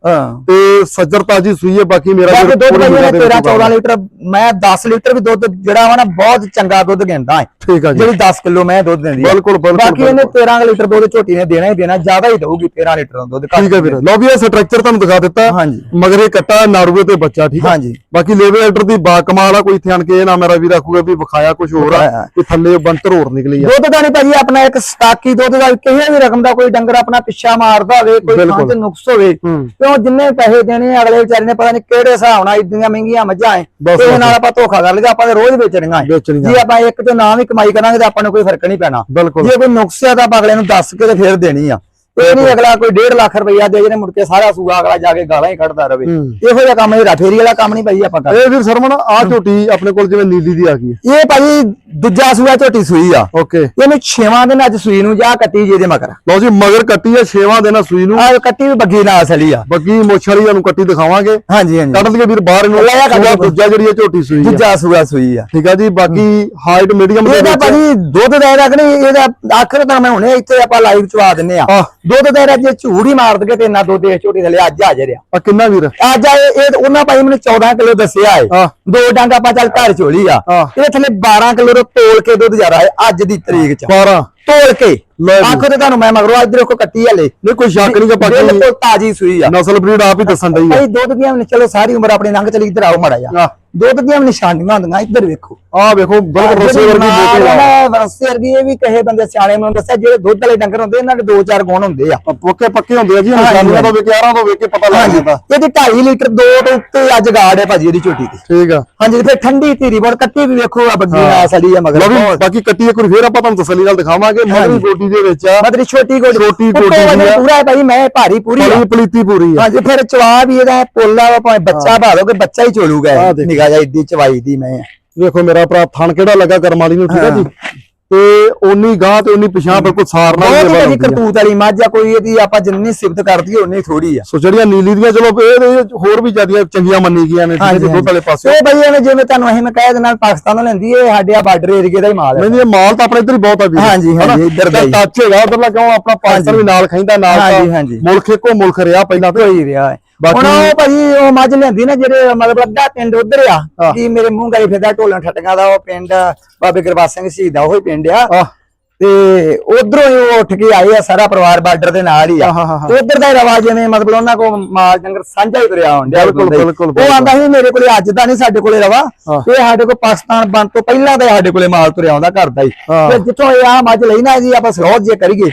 ਤੇ ਸੱਜਰ ਤਾਜੀ ਸੂਈ ਹੈ ਬਾਕੀ ਮੇਰਾ ਦੁੱਧ ਪੂਰੀ ਭਾਜੀ ਨਿਗਾਹ ਦੇ ਵਿੱਚ 13 14 ਲੀਟਰ ਮੈਂ 10 ਲੀਟਰ ਵੀ ਦੁੱਧ ਜਿਹੜਾ ਵਾ ਨਾ ਬਹੁਤ ਚੰਗਾ ਦੁੱਧ ਗਿੰਦਾ ਹੈ। ਠੀਕ ਆ ਜੀ। ਜਿਹੜੀ 10 ਕਿਲੋ ਮੈਂ ਦੁੱਧ ਦਿੰਦੀ ਬਿਲਕੁਲ ਬਿਲਕੁਲ ਬਾਕੀ ਇਹਨੇ 13 ਕੁ ਲੀਟਰ ਦੁੱਧ ਝੋਟੀ ਨੇ ਦੇਣਾ ਹੀ ਦੇਣਾ ਜ਼ਿਆਦਾ ਹੀ ਦਊਗੀ 13 ਲੀਟਰ ਦਾ ਦੁੱਧ ਠੀਕ ਹੈ ਵੀਰ। ਲਓ ਵੀ ਇਹ ਸਟਰਕਚਰ ਤੁਹਾਨੂੰ ਦਿਖਾ ਦਿੱਤਾ। ਹਾਂਜੀ। ਮਗਰ ਇਹ ਕੱਟਾ ਨਾੜੂਏ ਤੇ ਬੱਚਾ ਠੀਕ ਆ? ਹਾਂਜੀ। ਬਾਕੀ ਲੇਵੇ ਐਡਰ ਦੀ ਬਾ ਕਮਾਲ ਆ ਕੋਈ ਇੱਥੇ ਆਣ ਕੇ ਇਹ ਨਾ ਮੇਰਾ ਵੀਰ ਆਖੂਗਾ ਵੀ ਵਿਖਾਇਆ ਕੁਝ ਹੋਰ ਆ। ਕਿ ਥੱਲੇ ਬੰਤਰ ਹੋਰ ਨਿਕਲੀ ਆ। ਦੁੱਧ ਦਾ ਨਹੀਂ ਭਾਜੀ ਆਪਣਾ ਇੱਕ ਸਟਾਕੀ ਦੁੱਧ ਦਾ ਕਿਸੇ ਵੀ ਰਕਮ ਦਾ ਕੋਈ ਡੰਗਰ ਆਪਣਾ ਪਿੱਛਾ ਮਾਰਦਾ ਹੋਵੇ ਕੋਈ। ਖਾਂ ਚ ਨੁਕਸ ਹੋਵੇ ਕਿਉਂ ਜਿੰਨੇ ਪੈਸੇ ਦੇਣੇ ਅਗਲੇ ਵਿਚਾਰੇ ਨੇ ਪਤਾ ਨਹੀਂ ਕਿਹੜੇ ਹਿਸਾਬ ਨਾਲ ਇਦਾਂ ਮਹਿੰਗੀਆਂ ਮੱਝਾਂ ਐ ਬਸ। ਨਾਲ ਆਪਾਂ ਧੋਖਾ ਕਰ ਲਈਦਾ ਆਪਾਂ ਤਾਂ ਰੋਜ਼ ਵੇਚਣੀਆਂ। ਜੇ ਆਪਾਂ ਇੱਕ ਤੋਂ ਨਾ ਵੀ ਕਮਾਈ ਕਰਾਂਗੇ ਤਾਂ ਆਪਾਂ ਨੂੰ ਕੋਈ ਫ਼ਰਕ ਨਹੀਂ ਪੈਣਾ ਜੇ ਕੋਈ ਨੁਕਸ ਆ ਤਾਂ ਆਪਾਂ ਅਗਲੇ ਨੂੰ ਦੱਸ ਕੇ ਤੇ ਫੇਰ ਦੇਣੀ ਆ ਇਹ ਨਹੀਂ ਅਗਲਾ ਕੋਈ 1.5 ਲੱਖ ਰੁਪਈਆ ਦੇ ਜਿਹਨੇ ਮੁੜ ਕੇ ਸਾਰਾ ਸੂਆ ਅਗਲਾ ਜਾ ਕੇ ਗਾਲਾਂ ਹੀ ਕੱਢਦਾ ਰਵੇ। ਇਹੋ ਜਿਹਾ ਕੰਮ ਇਹ ਫੇਰੀ ਵਾਲਾ ਕੰਮ ਨਹੀਂ ਭਾਈ ਆਪਾਂ ਕਰਦੇ। ਇਹ ਵੀਰ ਸਰਮਨ ਆ ਝੋਟੀ ਆਪਣੇ ਕੋਲ ਜਿਵੇਂ ਨੀਲੀ ਦੀ ਆ ਗਈ ਇਹ ਭਾਜੀ ਦੂਜਾ ਸੂਆ ਝੋਟੀ ਸੂਈ ਆ। ਓਕੇ। ਇਹਨੂੰ 6ਵਾਂ ਦਿਨ ਅੱਜ ਸੂਈ ਨੂੰ ਜਾ ਕੱਟੀ ਜੇ ਦੇ ਮਗਰ। ਲਓ ਜੀ ਮਗਰ ਕੱਟੀ ਆ 6ਵਾਂ ਦਿਨ ਆ ਸੂਈ ਨੂੰ। ਆ ਕੱਟੀ ਵੀ ਬੱਗੀ ਨਾਲ ਅਸਲੀ ਆ। ਬੱਗੀ ਮੁੱਛ ਵਾਲੀ ਤੁਹਾਨੂੰ ਕੱਟੀ ਦਿਖਾਵਾਂਗੇ। ਹਾਂਜੀ ਹਾਂਜੀ। ਕੱਢ ਲਈਏ ਵੀਰ ਬਾਹਰ ਆ ਲਓ। ਦੂਜਾ ਜਿਹੜੀ ਇਹ ਝੋਟੀ ਸੂਈ ਆ। ਦੂਜਾ ਸੂਆ ਸੂਈ ਆ। ਠੀਕ ਆ ਜੀ ਬਾਕੀ ਹਾਈਟ ਮੀਡੀਅਮ ਦੇ ਇਹਦਾ ਭਾਜੀ ਦੁੱਧ ਦਾ ਨਹੀਂ ਇਹਦਾ ਆਖਰ ਤਾਂ ਮੈਂ ਹੁਣੇ ਇੱਥੇ ਆਪਾਂ ਲਾਈਵ ਚਵਾ ਦਿੰਨੇ ਆ। ਦੁੱਧ ਦਾ ਇਹਦਾ ਜੇ ਝੂੜ ਹੀ ਮਾਰ ਦਗੇ ਤੇ ਇੰਨਾ ਦੁੱਧ ਇਸ ਝੋਟੀ ਥੱਲੇ ਅੱਜ ਆ ਆ। ਕਿੰਨਾ ਵੀਰ? ਅੱਜ ਆ ਇਹ ਇਹ ਉਹਨਾਂ ਭਾਈ ਮੈਨੂੰ 14 ਕਿਲੋ ਦੱਸਿਆ ਏ। ਦੋ ਡੰਗ ਆਪਾਂ ਚੱਲ ਘਰ ਚੋਲੀ ਆ। ਆਹ। ਇਹ ਥੱਲੇ 12 ਕਿਲੋ ਦਾ ਤੋਲ ਕੇ ਦੁੱਧ ਜ਼ਿਆਦਾ ਹੈ ਅੱਜ ਦੀ ਤਰੀਕ ਚ। 12 ਤੋਲ ਕੇ। ਆਖੋ ਤੇ ਤੁਹਾਨੂੰ ਮੈਂ ਮਗਰੋਂ ਅੱਜ ਦੇਖੋ ਕੱਟੀ ਹਲੇ ਨਹੀਂ ਕੋਈ ਸ਼ੱਕ ਨਹੀਂ ਕਿ ਬਾਕੀ ਬਿਲਕੁਲ ਤਾਜੀ ਸੂਈ ਆ। ਨਸਲ ਬਰੀਡ ਆਪ ਹੀ ਦੱਸਣ ਆ। ਭਾਈ ਦੁੱਧ ਦੀਆਂ ਵੀ ਚਲੋ ਸਾਰੀ ਉਮਰ ਆਪਣੀ ਲੰਘ ਚਲੀ ਇੱਧਰ ਆਓ ਮੜਾ ਜਾ ਆਹ। ਦੁੱਧ ਦੀਆਂ ਵੀ ਨਿਸ਼ਾਨੀਆਂ ਹੁੰਦੀਆਂ ਇੱਧਰ ਵੇਖੋ। ਆ ਵੇਖੋ ਬਿਲਕੁਲ ਰਸੇ ਵਰਗੀ ਬੋਤਲ ਆ। ਰਸੇ ਵਰਗੀ ਇਹ ਵੀ ਕਹੇ ਬੰਦੇ ਸਿਆਣੇ ਮੈਨੂੰ ਦੱਸਿਆ ਜਿਹੜੇ ਦੁੱਧ ਵਾਲੇ ਡੰਗਰ ਹੁੰਦੇ ਇਹਨਾਂ ਦੇ ਦੋ ਚਾਰ ਗੁਣ ਹੁੰਦੇ ਆ। ਪੱਕੇ ਪੱਕੇ ਹੁੰਦੇ ਆ ਜੀ ਨਿਸ਼ਾਨੀਆਂ ਤੋਂ ਵੇਖ ਤੋਂ ਵੇਖ ਕੇ ਪਤਾ ਲੱਗ ਜਾਂਦਾ। ਇਹਦੀ 2.5 ਲੀਟਰ ਦੋ ਤੋਂ ਉੱਤੇ ਅੱਜ ਗਾੜ ਹੈ ਭਾਜੀ ਇਹਦੀ ਝੋਟੀ ਦੀ। ਠੀਕ ਆ। ਹਾਂਜੀ ਫਿਰ ਠੰਡੀ ਧੀਰੀ ਬੜ ਕੱਟੀ ਵੀ ਵੇਖੋ ਆ ਬੱਗੀ ਨਾਲ ਸੜੀ ਆ ਮਗਰ। ਬਾਕੀ ਕੱਟੀ ਇੱਕ ਵਾਰ ਫੇਰ ਆਪਾਂ ਤੁਹਾਨੂੰ ਤਸੱਲੀ ਨਾਲ ਦਿਖਾਵਾਂਗੇ। ਮਗਰੀ ਗੋਡੀ ਦੇ ਵਿੱਚ ਆ। ਮਤਲਬ ਛੋਟੀ ਗੋਡੀ। ਛੋਟੀ ਗੋਡੀ ਆ। ਪੂਰਾ ਹੈ ਭਾਈ ਮੈਂ ਭਾਰੀ ਪੂਰੀ ਆ। ਪਲੀ ਪਲੀਤੀ ਪੂਰੀ ਆ। ਹਾਂਜੀ ਫਿਰ ਚਵਾ ਵੀ ਇਹਦਾ ਪੋਲਾ ਵਾ ਭਾਵੇਂ ਬੱਚਾ ਭਾਲੋ ਕਿ ਬੱਚਾ ਹੀ ਚੋਲੂਗਾ। ਨਿਗਾਹ ਜਾ ਇੱਡੀ ਚਵਾਈ ਦੀ ਮੈਂ। ਵੇਖੋ ਮੇਰਾ ਭਰਾ ਥਣ ਕਿਹੜਾ ਲੱਗਾ ਕਰਮ ਵਾਲੀ ਨੂੰ ਠੀਕ ਆ ਜੀ? ਤੇ ਉਨੀ ਗਾਂ ਤੇ ਉਨੀ ਪਿਛਾਂ ਬਿਲਕੁਲ ਸਾਰ ਨਾਲ ਬਹੁਤ ਹੀ ਹੀ level ਭਾਜੀ ਹੁੰਦੀ ਆ। ਕਰਤੂਤ ਵਾਲੀ ਮੱਝ ਆ ਕੋਈ ਇਹਦੀ ਆਪਾਂ ਜਿੰਨੀ ਸਿਫਤ ਕਰਦੀ ਓਨੀ ਥੋੜੀ ਆ ਸੋ ਜਿਹੜੀਆਂ ਨੀਲੀ ਦੀਆਂ ਚਲੋ ਇਹ ਹੋਰ ਵੀ ਜਿਆਦੀਆਂ ਚੰਗੀਆਂ ਮੰਨੀ ਗਈਆਂ ਨੇ ਠੀਕ ਹੈ ਜੀ ਹਾਂਜੀ, ਦੁੱਧ ਵਾਲੇ ਪਾਸੇ ਇਹ ਬਈ ਐਵੇਂ ਜਿਵੇਂ ਤੁਹਾਨੂੰ ਅਸੀਂ ਮੈਂ ਕਹਿ ਦੇਣਾ ਪਾਕਿਸਤਾਨ ਤੋਂ ਲੈਂਦੀ ਇਹ ਸਾਡੇ ਆ ਬਾਰਡਰ ਏਰੀਏ ਦਾ ਹੀ ਮਾਲ ਹੈ ਨਹੀਂ ਇਹ ਮਾਲ ਤਾਂ ਆਪਣੇ ਇੱਧਰ ਹੀ ਬਹੁਤ ਆ ਵੀਰ ਹਾਂਜੀ, ਹਾਂਜੀ? ਇੱਧਰ ਦਾ ਹੀ। ਟੱਚ ਹੈਗਾ ਉਧਰਲਾ ਕਿਉਂ ਆਪਣਾ ਪਾਕਿਸਤਾਨ ਵੀ ਨਾਲ ਖੈਂਦਾ ਨਾਲ ਹਾਂਜੀ, ਤਾਂ ਹਾਂਜੀ। ਮੁਲਕ ਇੱਕੋ ਮੁਲਕ ਰਿਹਾ ਪਹਿਲਾਂ ਤੇ ਹੋਈ ਰਿਹਾ ਹੈ ਹੁਣ ਉਹ ਭਾਜੀ ਉਹ ਮੱਝ ਲੈਂਦੀ ਨਾ ਜਿਹੜੇ ਮਤਲਬ ਅੱਧਾ ਪਿੰਡ ਉਧਰ ਆ। ਕੀ ਮੇਰੇ ਮੂੰਹ ਗਾਈ ਫਿਰਦਾ ਢੋਲਾਂ ਠਟਕਾਂ ਦਾ ਉਹ ਪਿੰਡ ਬਾਬੇ ਗੁਰਬਾਜ ਸਿੰਘ ਸ਼ਹੀਦ ਦਾ ਉਹ ਹੀ ਪਿੰਡ ਆ ਤੇ ਉਧਰੋਂ ਹੀ ਉਹ ਉੱਠ ਕੇ ਆਏ ਆ ਸਾਰਾ ਪਰਿਵਾਰ ਬਾਰਡਰ ਦੇ ਨਾਲ ਹੀ ਆ। ਤੇ ਉਧਰ ਦਾ ਹੀ ਰਵਾਜ ਜਿਵੇਂ ਮਤਲਬ ਉਹਨਾਂ ਕੋ ਮਾਲ ਡੰਗਰ ਸਾਂਝਾ ਹੀ ਤੁਰਿਆ ਹੁੰਦਾ ਬਿਲਕੁਲ, ਬਿਲਕੁਲ, ਉਹ ਆਂਦਾ ਸੀ ਮੇਰੇ ਕੋਲੇ ਅੱਜ ਦਾ ਨਹੀਂ ਸਾਡੇ ਕੋਲੇ ਰਵਾ। ਇਹ ਸਾਡੇ ਕੋਲ ਪਾਕਿਸਤਾਨ ਬੰਦ ਤੋਂ ਪਹਿਲਾਂ ਦਾ ਸਾਡੇ ਕੋਲੇ ਮਾਲ ਤੁਰਿਆ ਆਉਂਦਾ ਘਰ ਦਾ ਹੀ। ਤੇ ਜਿੱਥੋਂ ਇਹ ਆ ਮੱਝ ਲਈ ਨਾ ਜੀ ਆਪਾਂ ਸਰੋਤ ਜੇ ਕਰੀਏ।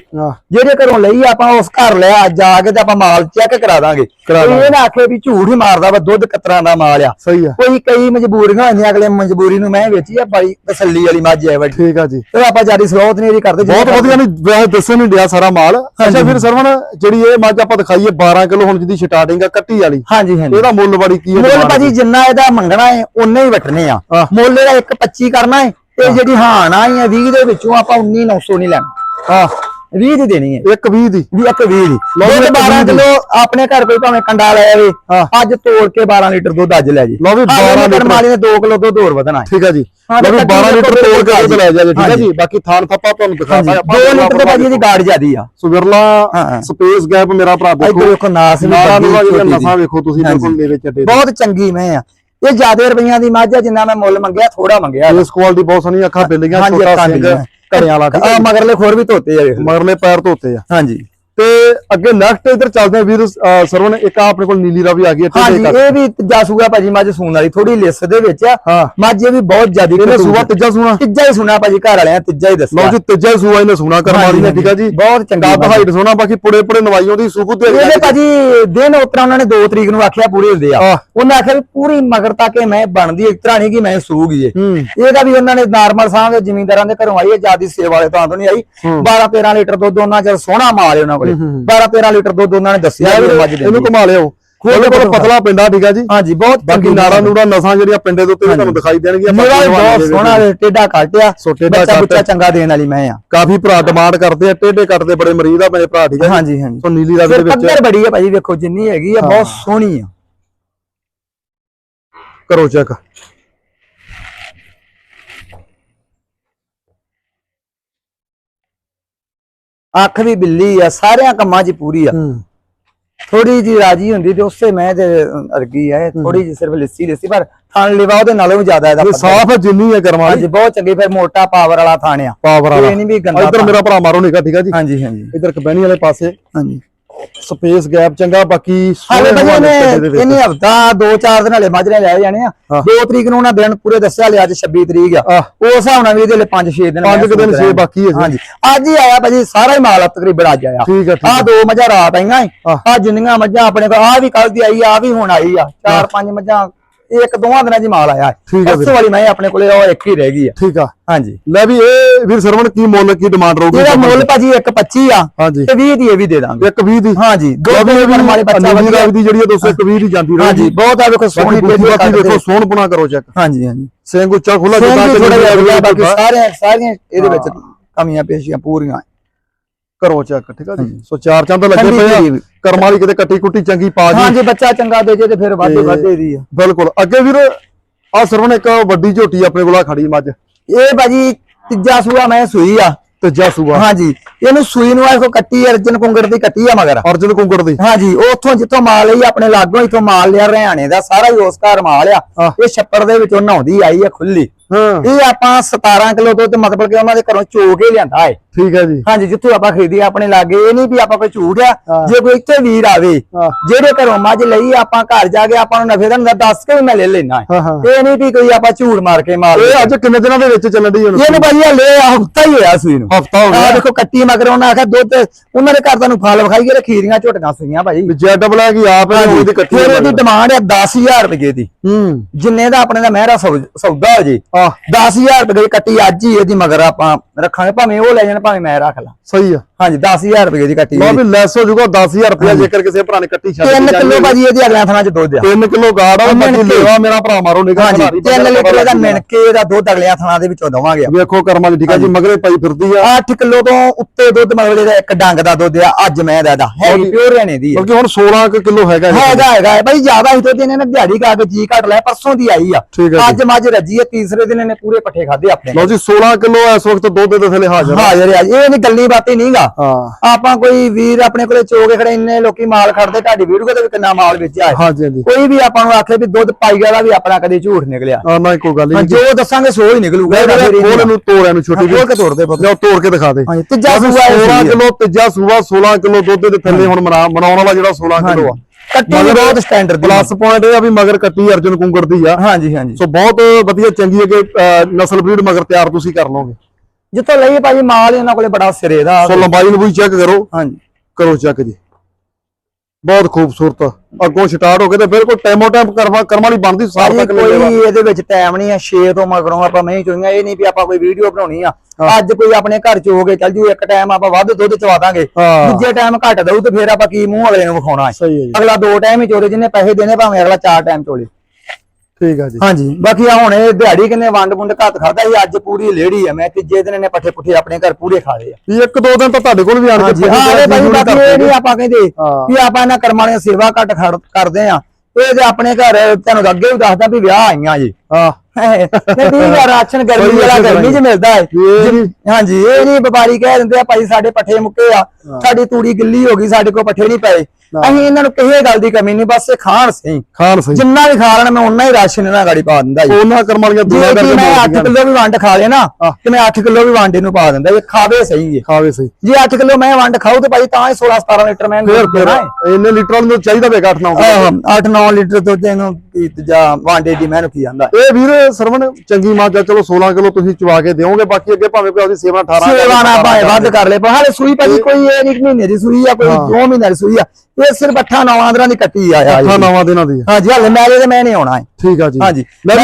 ਜਿਹੜੇ ਘਰੋਂ ਲਈ ਆਪਾਂ ਉਸ ਘਰ ਲਿਆ ਅੱਜ ਆ ਕੇ ਤੇ ਆਪਾਂ ਮਾਲ ਚੈੱਕ ਕਰਾ ਦਾਂਗੇ। ਇਹ ਨਾ ਆਖੇ ਵੀ ਝੂਠ ਹੀ ਮਾਰਦਾ ਵਾ ਦੁੱਧ ਕਤਰਾਂ ਦਾ ਮਾਲ ਆ। ਸਹੀ ਆ। ਕੋਈ ਕਈ ਮਜਬੂਰੀਆਂ ਹੁੰਦੀਆਂ ਅਗਲੇ ਮਜਬੂਰੀ ਨੂੰ ਮੈਂ ਵੇਚੀ ਆ ਬੜੀ ਤਸੱਲੀ ਵਾਲੀ ਮੱਝ ਹੈ ਵੱਡੀ। ਠੀਕ ਆ ਜੀ। ਤੇ ਆਪਾਂ ਜਿਆਦੀ ਸਰੋਤ ਨਹੀਂ ਇਹਦੀ ਕਰਦੇ ਬਹੁਤ ਵਧੀਆ ਨਹੀਂ ਵੈਸੇ ਦੱਸਣ ਨਹੀਂ ਡਿਆ ਸਾਰਾ ਮਾਲ। ਅੱਛਾ ਫਿਰ ਸਰਵਣ ਜਿਹੜੀ ਇਹ ਮੱਝ ਆਪਾਂ ਦਿਖਾਈਏ 12 ਕਿਲੋ ਹੁਣ ਜਿਹਦੀ ਸਟਾਰਟਿੰਗ ਆ ਕੱਟੀ ਵਾਲੀ। ਹਾਂਜੀ ਹਾਂਜੀ। ਇਹਦਾ ਮੁੱਲ ਬੜੀ ਕੀ ਹੈ? ਮੁੱਲ ਭਾਜੀ ਜਿੰਨਾ ਇਹਦਾ ਮੰਗਣਾ ਹੈ ਉਨੇ ਹੀ ਵਟਨੇ ਆ। ਹਾਂ। ਮੁੱਲ ਇਹਦਾ 1.25 ਕਰਨਾ ਹੈ ਤੇ ਜਿਹੜੀ ਹਾਨ ਆਈ ਹੈ 20 ਦੇ ਵਿੱਚੋਂ ਆਪਾਂ 19900 ਨਹੀਂ ਲੈਣਾ। ਹਾਂ। 20 ਦੀ ਦੇਣੀ ਹੈ ਇੱਕ 20 ਦੀ ਵੀ ਇੱਕ 20 ਦੀ ਇੱਕ 12 ਵੀਹ ਦੀ। ਕਿਲੋ ਆਪਣੇ ਘਰ ਕੋਈ ਭਾਵੇਂ ਕੰਡਾ ਲੈ ਆਵੇ ਹਾਂ। ਅੱਜ ਤੋੜ ਕੇ 12 ਲੀਟਰ ਦੁੱਧ ਅੱਜ ਲੈ ਜੀ ਲਓ ਵੀ 12 ਲੀਟਰ। ਮਾਲੀ ਨੇ 2 ਕਿਲੋ ਦੁੱਧ ਹੋਰ ਵਧਣਾ ਹੈ ਠੀਕ ਆ ਜੀ ਹਾਂ, ਲਓ ਵੀ ਤੇ 12 ਲੀਟਰ ਤੋਲ ਕੇ ਦੁੱਧ ਲੈ ਜਾ ਜੀ ਠੀਕ ਹਾਂਜੀ। ਜੀ ਬਾਕੀ ਥਾਨ ਥੱਪਾ ਤੁਹਾਨੂੰ ਦਿਖਾਤਾ 2 ਲੀਟਰ ਤੇ ਭਾਜੀ ਦੀ ਗਾੜ ਜਿਆਦੀ ਆ ਹਾਂ। ਸਪੇਸ ਗੈਪ ਮੇਰਾ ਭਰਾ ਦੇਖੋ ਵੇਖੋ ਨਾਸ ਵੀ ਨਸਾਂ ਦੀ। ਵੇਖੋ ਤੁਸੀਂ। ਬਿਲਕੁਲ ਦੇ ਵਿੱਚ ਅੱਡੇ ਦੇ। ਬਹੁਤ ਚੰਗੀ ਮੈਂ ਆ ਇਹ ਜ਼ਿਆਦੇ ਰੁਪਈਆਂ ਦੀ ਮੱਝ ਆ ਜਿੰਨਾ ਮੈਂ ਮੁੱਲ ਮੰਗਿਆ ਥੋੜਾ ਮੰਗਿਆ ਇਸ ਕੁਆਲਿਟੀ ਬਹੁਤ ਸੋਹਣੀ ਅੱਖਾਂ ਬਿੱਲੀਆਂ ਹਾਂਜੀ, ਛੋਟਾ ਸਿੰਘ। ਘੜਿਆਂ ਵਾਲਾ ਠੀਕ ਆ ਮਗਰਲੇ ਖੋਰ ਵੀ ਧੋਤੇ ਆ ਵੇਖ ਲਓ। ਮਗਰਲੇ ਪੈਰ ਧੋਤੇ ਆ। ਹਾਂਜੀ। ਤੇ ਅੱਗੇ ਨੈਕਸਟ ਇੱਧਰ ਚੱਲਦੇ ਆ ਵੀਰ ਸਰਵਣ ਇੱਕ ਆ ਆਪਣੇ ਕੋਲ ਨੀਲੀ ਦਾ ਵੀ ਆ ਗਈ ਇੱਥੇ ਹਾਂਜੀ ਇਹ ਵੀ ਤੀਜਾ ਸੂਆ ਭਾਜੀ ਮੱਝ ਸੂਣ ਵਾਲੀ ਥੋੜੀ ਲਿਸ ਦੇ ਵਿੱਚ ਆ। ਮੱਝ ਇਹ ਵੀ ਬਹੁਤ ਜ਼ਿਆਦੀ ਇਹਨੇ ਸੂਆ। ਤੀਜਾ ਸੂਆ ਤੀਜਾ ਹੀ ਸੁਣਾ ਭਾਜੀ ਘਰ ਵਾਲਿਆਂ ਤੀਜਾ ਹੀ ਦੱਸਿਆ। ਲਓ ਜੀ ਤੀਜਾ ਹੀ ਸੂਆ ਇਹਨੇ ਸੂਣਾ ਕਰਮਾਲੀ ਨੇ ਠੀਕ ਆ ਜੀ। ਬਹੁਤ ਚੰਗਾ ਗੱਦ ਹਾਈਟ ਬਾਕੀ ਪੁੜੇ ਪੁੜੇ ਨਵਾਈਆਂ ਦੀ ਸੂਬੂ ਤੇ ਇਹਦੇ ਭਾਜੀ ਦਿਨ ਉਤਰਾ ਉਹਨਾਂ ਨੇ 2 ਤਰੀਕ ਨੂੰ ਆਖਿਆ ਪੂਰੇ ਹੁੰਦੇ ਆ। ਉਹਨਾਂ ਆਖਿਆ ਵੀ ਪੂਰੀ ਮਗਰ ਤੱਕ ਮੈਂ ਬਣਦੀ ਇਸ ਤਰ੍ਹਾਂ ਨਹੀਂ ਕਿ ਮੈਂ ਸੂਗੀ ਏ ਇਹਦਾ ਵੀ ਉਹਨਾਂ ਨੇ ਨਾਰਮਲ ਸਾਹ ਦੇ ਜ਼ਿਮੀਂਦਾਰਾਂ ਦੇ ਘਰੋਂ ਆਈ ਹੈ ਜਿਆਦੀ ਸੇਵਾ ਵਾਲੇ ਤਾਂ ਤੋਂ ਨਹੀਂ ਆਈ। 12 13 ਲੀਟਰ ਦੁੱਧ ਉਹਨਾਂ ਚ ਸੋਹਣਾ ਮਾਲ ਉਹਨਾਂ ਕੋਲੇ 12 13 ਲੀਟਰ ਦੁੱਧ ਉਹਨਾਂ ਨੇ ਦੱਸਿਆ ਵੀ ਮੱਝ ਇਹਨੂੰ ਦਿੰਦੀ ਹੈ। ਘੁਮਾ ਲਿਓ। ਉਹਦੇ ਕੋਲ ਪਤਲਾ ਪਿੰਡਾ ਠੀਕ ਆ ਜੀ। ਹਾਂਜੀ ਬਹੁਤ ਬਾਕੀ ਨਾੜਾ ਨੂੜਾ ਨਸਾਂ ਜਿਹੜੀਆਂ ਪਿੰਡੇ ਦੇ ਉੱਤੇ ਵੀ ਤੁਹਾਨੂੰ ਦਿਖਾਈ ਦੇਣਗੀਆਂ। ਮੇਰਾ ਬਹੁਤ ਸੋਹਣਾ ਟੇਢਾ ਕੱਟਿਆ ਸੋ ਬੱਚਾ ਕੱਟ। ਬੁੱਚਾ ਚੰਗਾ ਦੇਣ ਵਾਲੀ ਮੈਂ ਆ। ਕਾਫੀ ਭਰਾ ਡਿਮਾਂਡ ਕਰਦੇ ਆ। ਟੇਢੇ ਕੱਟਦੇ ਬੜੇ ਮਰੀਜ਼ ਆ ਮੇਰੇ ਭਰਾ ਠੀਕ ਆ ਹਾਂਜੀ ਹਾਂਜੀ। ਸੋ ਨੀਲੀ ਰਾਵੀ ਦੇ ਵਿੱਚ ਪੱਧਰ ਬੜੀ ਹੈ ਭਾਜੀ ਵੇਖੋ ਜਿੰਨੀ ਹੈਗੀ ਆ ਬਹੁਤ ਸੋਹਣੀ ਆ। ਕਰੋ ਚੈੱਕ। ਅੱਖ ਵੀ ਬਿੱਲੀ ਆ ਸਾਰਿਆਂ ਕੰਮਾਂ 'ਚ ਪੂਰੀ ਆ। ਥੋੜੀ ਜੀ ਰਾਜੀ ਹੁੰਦੀ ਤੇ ਉਸੇ ਮੈਂ ਤੇ ਅਰਗੀ ਹੈ ਥੋੜੀ ਜੀ ਸਿਰਫ ਲਿੱਸੀ ਲਿੱਸੀ ਪਰ ਥਣ ਲਿਵਾ ਉਹਦੇ ਨਾਲੋਂ ਵੀ ਜ਼ਿਆਦਾ ਇਹਦਾ। ਸਾਫ਼ ਜਿੰਨੀ ਹੈ ਕਰਮ ਹਾਂਜੀ ਬਹੁਤ ਚੰਗੀ ਫਿਰ ਮੋਟਾ ਪਾਵਰ ਵਾਲਾ ਥਾਣ ਆ। ਪਾਵਰ ਵਾਲਾ। ਇਹ ਨਹੀਂ ਵੀ ਗੰਦਾ ਇੱਧਰ ਮੇਰਾ ਭਰਾ ਮਾਰੋ ਨਿਕਾ ਠੀਕ ਆ ਜੀ? ਹਾਂਜੀ ਹਾਂਜੀ। ਇੱਧਰ ਕਬੈਣੀ ਵਾਲੇ ਪਾਸੇ। ਹਾਂਜੀ। ਸਪੇਸ ਗੈਪ ਚੰਗਾ ਬਾਕੀ ਹਾਲੇ ਭਾਜੀ ਹਵਾਲੇ ਇਹਨੇ ਹਫਤਾ ਦੋ ਚਾਰ ਦਿਨ ਹਲੇ ਮਾਜਰੇ ਲੈ ਜਾਣੇ ਆ ਹਾਂ। 2 ਤਰੀਕ ਨੂੰ ਉਹਨਾਂ ਦਿਨ ਪੂਰੇ ਦੱਸਿਆ ਲਿਆ ਅੱਜ 26 ਤਰੀਕ ਆ। ਉਸ ਹਿਸਾਬ ਨਾਲ ਵੀ ਇਹਦੇ ਲਈ 5-6 ਦਿਨ ਪੰਜ ਮੈਂ ਕੁ ਦਿਨ ਸੋਚ ਛੇ ਰਿਹਾ। ਬਾਕੀ ਹੈ। ਹਾਂਜੀ ਅੱਜ ਹੀ ਆਇਆ ਭਾਜੀ ਸਾਰਾ ਹੀ ਮਾਲ ਤਕਰੀਬਨ ਅੱਜ ਆਇਆ ਠੀਕ ਆ ਆ ਦੋ ਮੱਝਾਂ ਰਾਤ ਆਈਆਂ। ਆ ਜਿੰਨੀਆਂ ਮੱਝਾਂ ਆਪਣੇ ਕੋਲ ਆ ਵੀ ਕੱਲ ਦੀ ਆਈ ਆ ਵੀ ਹੁਣ ਆਈ ਆ ਚਾਰ ਪੰਜ ਮੱਝਾਂ ਇਹ ਇੱਕ ਦੋਵਾਂ ਦਿਨਾਂ ਹੀ ਮਾਲ ਆਇਆ ਠੀਕ ਆ ਉਸ ਵਾਲੀ ਮੈਂ ਆਪਣੇ ਕੋਲੇ ਉਹ ਇੱਕ ਹੀ ਰਹਿ ਗਈ ਆ। ਠੀਕ ਆ। ਹਾਂਜੀ। ਲੈ ਵੀ ਇਹ ਵੀਰ ਸਰਵਣ ਕੀ ਮੁੱਲ ਕੀ ਡਿਮਾਂਡ ਰਹੂਗੀ ਇਹਦਾ ਮੁੱਲ ਭਾਜੀ ਇੱਕ 25 ਆ ਹਾਂਜੀ। ਤੇ 20 ਦੀ ਇਹ ਵੀ ਦੇ ਦਾਂਗੇ। ਇੱਕ 20 ਦੀ? ਹਾਂਜੀ। ਦੋ ਦੋ ਕਰਮ ਵਾਲੇ ਬੱਚਾ ਨੀਲੀ ਵਧੀਆ। ਰਾਵੀ ਦੀ ਜਿਹੜੀ ਆ 201 ਦੀ ਜਾਂਦੀ ਰਹੂਗੀ। ਹਾਂਜੀ ਬਹੁਤ ਆ ਵੇਖੋ ਸੋਹਣੀ ਬਾਕੀ ਬਾਕੀ ਦੇਖੋ ਦੇ। ਸੋਹਣ ਪੁਣਾ ਕਰੋ ਚੈੱਕ ਹਾਂਜੀ ਹਾਂਜੀ। ਸਿੰਘ ਉੱਚਾ ਖੁੱਲਾ ਸਿੰਘ ਵੀ ਥੋੜਾ ਜਿਹਾ ਬਾਕੀ ਕਰੋ ਸਾਰੇ ਸਾਰੀਆਂ ਇਹਦੇ ਵਿੱਚ ਕਮੀਆਂ ਪੇਸ਼ੀਆਂ ਪੂਰੀਆਂ। ਚੈੱਕ ਠੀਕ ਆ ਜੀ? ਸੋ ਚਾਰ ਚੰਦ ਲੱਗੇ ਠੰਡੀ ਪਏ ਆ। ਕਰਮ ਵਾਲੀ ਕਿਤੇ ਕੱਟੀ ਕੁੱਟੀ ਚੰਗੀ ਪਾ ਜੀ ਹਾਂਜੀ ਬੱਚਾ ਚੰਗਾ ਦੇ ਜੇ ਤੇ ਫਿਰ ਵਾਧੇ ਵਾਧੇ ਦੀ ਆ। ਬਿਲਕੁਲ। ਅੱਗੇ ਵੀਰ ਆ ਸਰਵਣ ਇੱਕ ਵੱਡੀ ਝੋਟੀ ਆਪਣੇ ਕੋਲ ਖੜੀ ਮੱਝ। ਇਹ ਭਾਜੀ ਤੀਜਾ ਸੂਆ ਮੈਂ ਸੂਈ ਆ। ਤੀਜਾ ਸੂਆ। ਹਾਂਜੀ ਇਹਨੂੰ ਸੂਈ ਨੂੰ ਆਖੋ ਕੱਟੀ ਅਰਜਨ ਕੁੰਗੜ ਦੀ ਕੱਟੀ ਆ ਮਗਰ। ਅਰਜਨ ਕੁੰਗੜ ਦੀ। ਹਾਂਜੀ ਉਹ ਉੱਥੋਂ ਜਿੱਥੋਂ ਮਾਲ ਲਈ ਆਪਣੇ ਲਾਗੋਂ ਇਥੋਂ ਮਾਲ ਲਿਆ ਹਰਿਆਣੇ ਦਾ ਸਾਰਾ ਹੀ ਉਸ ਘਰ ਮਾਲ ਆ। ਹਾਂ। ਇਹ ਛੱਪੜ ਦੇ ਵਿੱਚੋਂ ਨਹਾਉਂਦੀ ਆਈ ਆ ਖੁੱਲੀ ਹਾਂ। ਇਹ ਆਪਾਂ 17 ਕਿਲੋ ਦੁੱਧ ਮਤਲਬ ਕਿ ਉਹਨਾਂ ਦੇ ਘਰੋਂ ਚੋ ਕੇ ਲਿਆਂਦਾ ਏ। ਠੀਕ ਹੈ ਜੀ। ਹਾਂਜੀ ਜਿੱਥੋਂ ਆਪਾਂ ਖਰੀਦੀ ਆਪਣੇ ਲਾਗੇ ਇਹ ਨਹੀਂ ਵੀ ਆਪਾਂ ਕੋਈ ਝੂਠ ਆ। ਹਾਂ। ਜੇ ਕੋਈ ਇੱਥੇ ਵੀਰ ਆਵੇ ਹਾਂ। ਜਿਹੜੇ ਘਰੋਂ ਮੱਝ ਲਈ ਆਪਾਂ ਘਰ ਜਾ ਕੇ ਆਪਾਂ ਨੂੰ ਨਫੇ ਦਾ ਦੱਸ ਕੇ ਵੀ ਮੈਂ ਲੈ ਲੈਣਾ ਹਾਂ, ਹਾਂ। ਇਹ ਨਹੀਂ ਵੀ ਕੋਈ ਆਪਾਂ ਝੂਠ ਮਾਰ ਕੇ ਮਾਰ ਇਹ ਅੱਜ ਕਿੰਨੇ ਦਿਨਾਂ ਦੇ ਵਿੱਚ ਚੱਲਣ ਦੀ ਹੁਣ ਇਹਨੂੰ ਭਾਈ ਹਲੇ ਹਫਤਾ ਹੀ ਹੋਇਆ ਸੂਈ ਨੂੰ ਹਫਤਾ ਹੋ ਆ ਗਿਆ ਦੇਖੋ ਕੱਟੀ ਮਗਰ ਉਹਨਾਂ ਆਖਿਆ ਦੁੱਧ ਉਹਨਾਂ ਦੇ ਘਰ ਤੁਹਾਨੂੰ ਫਲ ਵਿਖਾਈ ਕੇ ਖੀਰੀਆਂ ਝੋਟੀਆਂ ਸੂਈਆਂ ਭਾਈ ਜੇ ਡਬਲ ਹੈ ਕਿ ਆਪ ਹੀ ਉਹਦੀ ਕੱਟੀ ਫਿਰ ਇਹਦੀ ਡਿਮਾਂਡ ਹੈ 10000 ਰੁਪਏ ਦੀ। ਹੂੰ। ਜਿੰਨੇ ਦਾ ਆਪਣੇ ਦਾ ਮਹਿਰਾ ਸੌਦਾ ਹੋ ਜੇ। ਆ 10000 ਰੁਪਏ ਦੀ ਕੱਟੀ, ਅੱਜ ਹੀ ਇਹਦੀ ਮਗਰ ਆਪਾਂ ਰੱਖਾਂਗੇ, ਭਾਵੇਂ ਉਹ ਲੈ ਜਾਣ, ਭਾਵੇਂ ਮੈਂ ਰੱਖ ਲਾਂ। ਸਹੀ ਆ। ਹਾਂਜੀ 10000 ਰੁਪਏ ਦੀ ਕੱਟੀ ਲਓ ਵੀ ਲੈਸ ਹੋ ਜਾਊਗਾ 10000 ਰੁਪਏ ਜੇਕਰ ਕਿਸੇ ਭਰਾ ਨੇ ਕੱਟੀ ਛੱਡ 3 ਕੇ ਕਿਲੋ ਭਾਜੀ ਇਹਦੀ ਅਗਲਾ ਥਾਂ ਚ ਦੁੱਧ ਆ 3 ਕਿਲੋ ਗਾੜ ਆ ਬਾਕੀ। ਲੇਵਾ ਮੇਰਾ ਭਰਾ ਮਾਰੋ ਨਿਗਾਹ ਹਾਂਜੀ ਭਰਾਰੀ 3 ਬੰਦਾ ਲੀਟਰ ਦਾ। ਮਿਣ ਕੇ ਇਹਦਾ ਦੁੱਧ ਅਗਲੇ ਥਾਂ ਦੇ ਵਿੱਚੋਂ ਦਵਾਂਗੇ ਵੇਖੋ ਕਰਮਾਂ ਦੀ ਠੀਕ ਹੈ ਜੀ ਮਗਰੇ ਪਾਈ ਫਿਰਦੀ ਆ 8 ਕਿਲੋ ਤੋਂ ਉੱਤੇ ਦੁੱਧ ਮਤਲਬ ਇਹਦਾ ਇੱਕ ਡੰਗ ਦਾ ਦੁੱਧ ਆ ਅੱਜ ਮੈਂ ਦਾ ਦਾ ਹਾਂਜੀ। ਪਿਓਰ ਹਰਿਆਣੇ ਦੀ ਆ ਬਲਕਿ ਹੁਣ 16 ਕਿਲੋ ਹੈਗਾ। ਹੈਗਾ ਹੈਗਾ ਹੈ। ਬਾਈ ਜ਼ਿਆਦਾ ਹੀ ਤੇ ਇਹਨੇ ਦਿਹਾੜੀ ਕਾ ਕੇ ਜੀ ਘਟ ਲਿਆ ਪਰਸੋਂ ਦੀ ਆਈ ਆ ਹੈ। ਅੱਜ ਮੱਝ ਰੱਜੀ ਆ ਤੀਸਰੇ ਦਿਨ ਇਹਨੇ ਪੂਰੇ ਪੱਠੇ ਖਾਦੇ ਆਪਣੇ ਲਓ ਜੀ 16 ਕਿਲੋ ਇਸ ਵਕਤ ਦੁੱਧ ਦੇ ਥੱਲੇ ਹਾਜ਼ਰ ਆ। ਹਾਜ਼ਰ ਆ ਇਹ ਨਹੀਂ ਗੱਲੀ ਬਾਤੀ ਨਹੀਂਗਾ ਹਾਂ। ਆਪਾਂ ਕੋਈ ਵੀਰ ਆਪਣੇ ਕੋਲੇ ਚੋਗੇ ਖੜੇ ਇੰਨੇ ਲੋਕੀ ਮਾਲ ਖੜਦੇ ਤੁਹਾਡੀ ਵੀਡੀਓ ਤੇ ਵੀ ਕਿੰਨਾ ਮਾਲ ਵੇਚਿਆ ਹੈ। ਹਾਂਜੀ ਹਾਂਜੀ। ਕੋਈ ਵੀ ਆਪਾਂ ਨੂੰ ਆਖੇ ਵੀ ਦੁੱਧ ਪਾਈ ਵਾਲਾ ਵੀ ਆਪਣਾ ਕਦੇ ਝੂਠ ਨਿਕਲਿਆ। ਆ ਨਾ ਕੋਈ ਗੱਲ ਹਾਂ, ਨਹੀਂ। ਜੋ ਦੱਸਾਂਗੇ ਸੋ ਹੀ ਨਿਕਲੂਗਾ। ਕੋਲ ਨੂੰ ਤੋੜਿਆ ਨੂੰ ਛੋਟੀ ਖੋਲ ਕੇ ਤੋੜ ਦੇ ਪੁੱਤ। ਜਾਓ ਤੋੜ ਕੇ ਦਿਖਾ ਦੇ। ਤੀਜਾ ਸੂਆ ਇਹ 16 ਸਹੀ ਹੈ। ਕਿਲੋ ਤੀਜਾ ਸੂਆ 16 ਕਿਲੋ ਦੁੱਧ ਦੇ ਥੱਲੇ ਹੁਣ ਮਨਾ- ਬਣਾਉਣ ਵਾਲਾ ਜਿਹੜਾ 16 ਕਿਲੋ ਆ। ਕੱਟੀ ਬਹੁਤ ਸਟੈਂਡਰਡ ਦੀ ਪਲੱਸ ਪੁਆਇੰਟ ਇਹ ਆ ਵੀ ਮਗਰ ਕੱਟੀ ਅਰਜਨ ਕੁੰਗੜ ਦੀ ਆ। ਹਾਂਜੀ ਹਾਂਜੀ। ਸੋ ਬਹੁਤ ਵਧੀਆ ਚੰਗੀ ਹੈ ਕਿ ਨਸਲ ਬਰੀਡ ਮਗਰ ਤਿਆਰ ਤੁਸੀਂ ਕਰ ਲਓਗੇ। ਜਿੱਥੋਂ ਲਈ ਭਾਜੀ ਮਾਲ ਇਹਨਾਂ ਕੋਲੇ ਬੜਾ ਸਿਰੇ ਦਾ ਸੋ ਲੰਬਾਈ ਨੂੰ ਵੀ ਚੈੱਕ ਕਰੋ। ਹਾਂਜੀ। ਕਰੋ ਚੈੱਕ ਜੀ। ਬਹੁਤ ਖੂਬਸੂਰਤ। ਅੱਗੋਂ ਸਟਾਰਟ ਹੋ ਕੇ ਤੇ ਬਿਲਕੁਲ ਟੈਮੋ ਟੈਮ ਕਰਵਾ ਕਰਮ ਵਾਲੀ ਬਣਦੀ ਸਾਰ ਭਾਜੀ ਤੱਕ ਲੈ ਕੋਈ ਇਹਦੇ ਵਿੱਚ ਟਾਈਮ ਨਹੀਂ ਆ 6 ਤੋਂ ਮਗਰੋਂ ਆਪਾਂ ਨਹੀਂ ਚੋਈਆਂ ਇਹ ਨਹੀਂ ਵੀ ਆਪਾਂ ਕੋਈ ਵੀਡੀਓ ਬਣਾਉਣੀ ਆ। ਅੱਜ ਕੋਈ ਆਪਣੇ ਘਰ ਚ ਹੋ ਕੇ ਚੱਲ ਜੂ ਇੱਕ ਟਾਈਮ ਆਪਾਂ ਵੱਧ ਦੁੱਧ ਚਵਾ ਦਾਂਗੇ। ਦੂਜੇ ਟਾਈਮ ਘੱਟ ਦਊ ਤੇ ਫਿਰ ਆਪਾਂ ਕੀ ਮੂੰਹ ਅਗਲੇ ਨੂੰ ਵਿਖਾਉਣਾ। ਅਗਲਾ ਦੋ ਟਾਈਮ ਹੀ ਚੋਲੇ ਜਿੰਨੇ ਪੈਸੇ ਦੇਣੇ ਭਾਵੇਂ ਅਗਲਾ ਚਾਰ ਟਾਈਮ ਚੋਲੇ। ਠੀਕ ਆ ਜੀ। ਹਾਂਜੀ ਬਾਕੀ ਆ ਹੁਣ ਇਹ ਦਿਹਾੜੀ ਕਿੰਨੇ ਵੰਡ ਵੁੰਡ ਘੱਟ ਖਾਦਾ ਸੀ ਅੱਜ ਪੂਰੀ ਲੇੜੀ ਆ ਮੈਂ ਤੀਜੇ ਦਿਨ ਇਹਨੇ ਪੱਠੇ ਪੁੱਠੇ ਆਪਣੇ ਘਰ ਪੂਰੇ ਖਾ ਲਏ ਆ। ਇੱਕ ਦੋ ਦਿਨ ਤਾਂ ਤੁਹਾਡੇ ਕੋਲ ਵੀ ਆਣ ਕੇ ਹਾਂ ਇਹ ਭਾਈ ਬਾਕੀ ਇਹ ਨਹੀਂ ਆਪਾਂ ਕਹਿੰਦੇ। ਵੀ ਆਪਾਂ ਇਹਨਾਂ ਕਰਮਾਂ ਵਾਲੀਆਂ ਸੇਵਾ ਘੱਟ ਕਰਦੇ ਆ। ਇਹ ਤੇ ਆਪਣੇ ਘਰ ਤੁਹਾਨੂੰ ਅੱਗੇ ਵੀ ਦੱਸਦਾ ਵੀ ਵਿਆਹ ਆਈਆਂ ਜੀ। ਹਾਂ। ਤੇ ਠੀਕ ਆ ਰਾਸ਼ਨ ਗਰਮੀ ਵਾਲਾ ਗਰਮੀ 'ਚ ਮਿਲਦਾ ਹੈ ਨੀ- ਹਾਂਜੀ ਇਹ ਨਹੀਂ ਵਪਾਰੀ ਕਹਿ ਦਿੰਦੇ ਆ ਭਾਈ ਸਾਡੇ ਪੱਠੇ ਮੁੱਕੇ ਆ ਸਾਡੀ ਤੂੜੀ ਗਿੱਲੀ ਹੋ ਗਈ ਸਾਡੇ ਕੋਲ ਪੱਠੇ ਨਹੀਂ ਪਏ। ਅਸੀਂ ਇਹਨਾਂ ਨੂੰ ਕਿਸੇ ਗੱਲ ਦੀ ਕਮੀ ਨਹੀਂ ਬਸ ਇਹ ਖਾਣ ਸਹੀ। ਖਾਨ ਸਹੀ। ਜਿੰਨਾ ਵੀ ਖਾ ਲੈਣ ਮੈਂ ਉਨਾ ਹੀ ਰਾਸ਼ਨ ਇਹਨਾਂ ਗਾੜੀ ਪਾ ਦਿੰਦਾ ਜੀ। ਉਹਨਾਂ ਕਰਮ ਵਾਲੀਆਂ ਕਿ ਕਰਕੇ ਮੈਂ 8 ਮੋੜਦੀਆਂ ਨੇ। ਕਿਲੋ ਵੀ ਵੰਡ ਖਾ ਲੇ ਨਾ। ਤੇ ਮੈਂ 8 ਕਿਲੋ ਵੀ ਵੰਡ ਇਹਨੂੰ ਪਾ ਦਿੰਦਾ ਇਹ ਖਾਵੇ ਸਹੀ ਜੀ ਖਾਵੇ ਸਹੀ। ਜੇ 8 ਕਿਲੋ ਮੈਂ ਵੰਡ ਖਾਉ ਤੇ ਭਾਈ ਤਾਂ ਹੀ 16 17 ਲੀਟਰ ਮੈਂ ਫੇਰ ਫਿਰ ਇੰਨੇ ਲੀਟਰਾਂ ਨੂੰ ਚਾਹੀਦਾ ਵੇਗਾ 8 9 ਆਹ 8 9 ਲੀਟਰ ਦੁੱਧ ਇਹਨੂੰ ਕੀ ਜਾਂ ਵਾਂਡੇ ਦੀ ਮੈਨੂੰ ਕੀ ਆਂਦਾ ਇਹ ਵੀਰ ਸਰਵਣ ਚੰਗੀ ਮਾਂ ਜਾਂ ਚਲੋ 16 ਕਿਲੋ ਤੁਸੀਂ ਚਵਾ ਕੇ ਦਿਓਗੇ ਬਾਕੀ ਅੱਗੇ ਭਾਵੇਂ ਕੋਈ ਉਹਦੀ ਸੇਵਾ 18 ਸੇਵਾ ਨਾ ਭਾਵੇਂ ਵੱਧ ਕਰ ਲੈ ਪਰ ਹਾਲੇ ਸੂਈ ਭਾਜੀ ਕੋਈ ਇਹ ਨਹੀਂ ਮਹੀਨੇ ਦੀ ਸੂਈ ਆ ਕੋਈ 2 ਮਹੀਨੇ ਦੀ ਸੂਈ ਆ। ਇਹ ਸਿਰਫ 8 9 ਆਂਦਰਾਂ ਦੀ ਕੱਟੀ ਆਇਆ ਅੱਠਾਂ ਨਵਾਂ ਦਿਨਾਂ ਦੀ ਆ। ਹਾਂਜੀ ਹਾਲੇ ਮੈਲੇ ਤੇ ਮੈਂ ਨਹੀਂ ਆਉਣਾ ਠੀਕ ਆ ਜੀ। ਹਾਂਜੀ। ਮੇਰਾ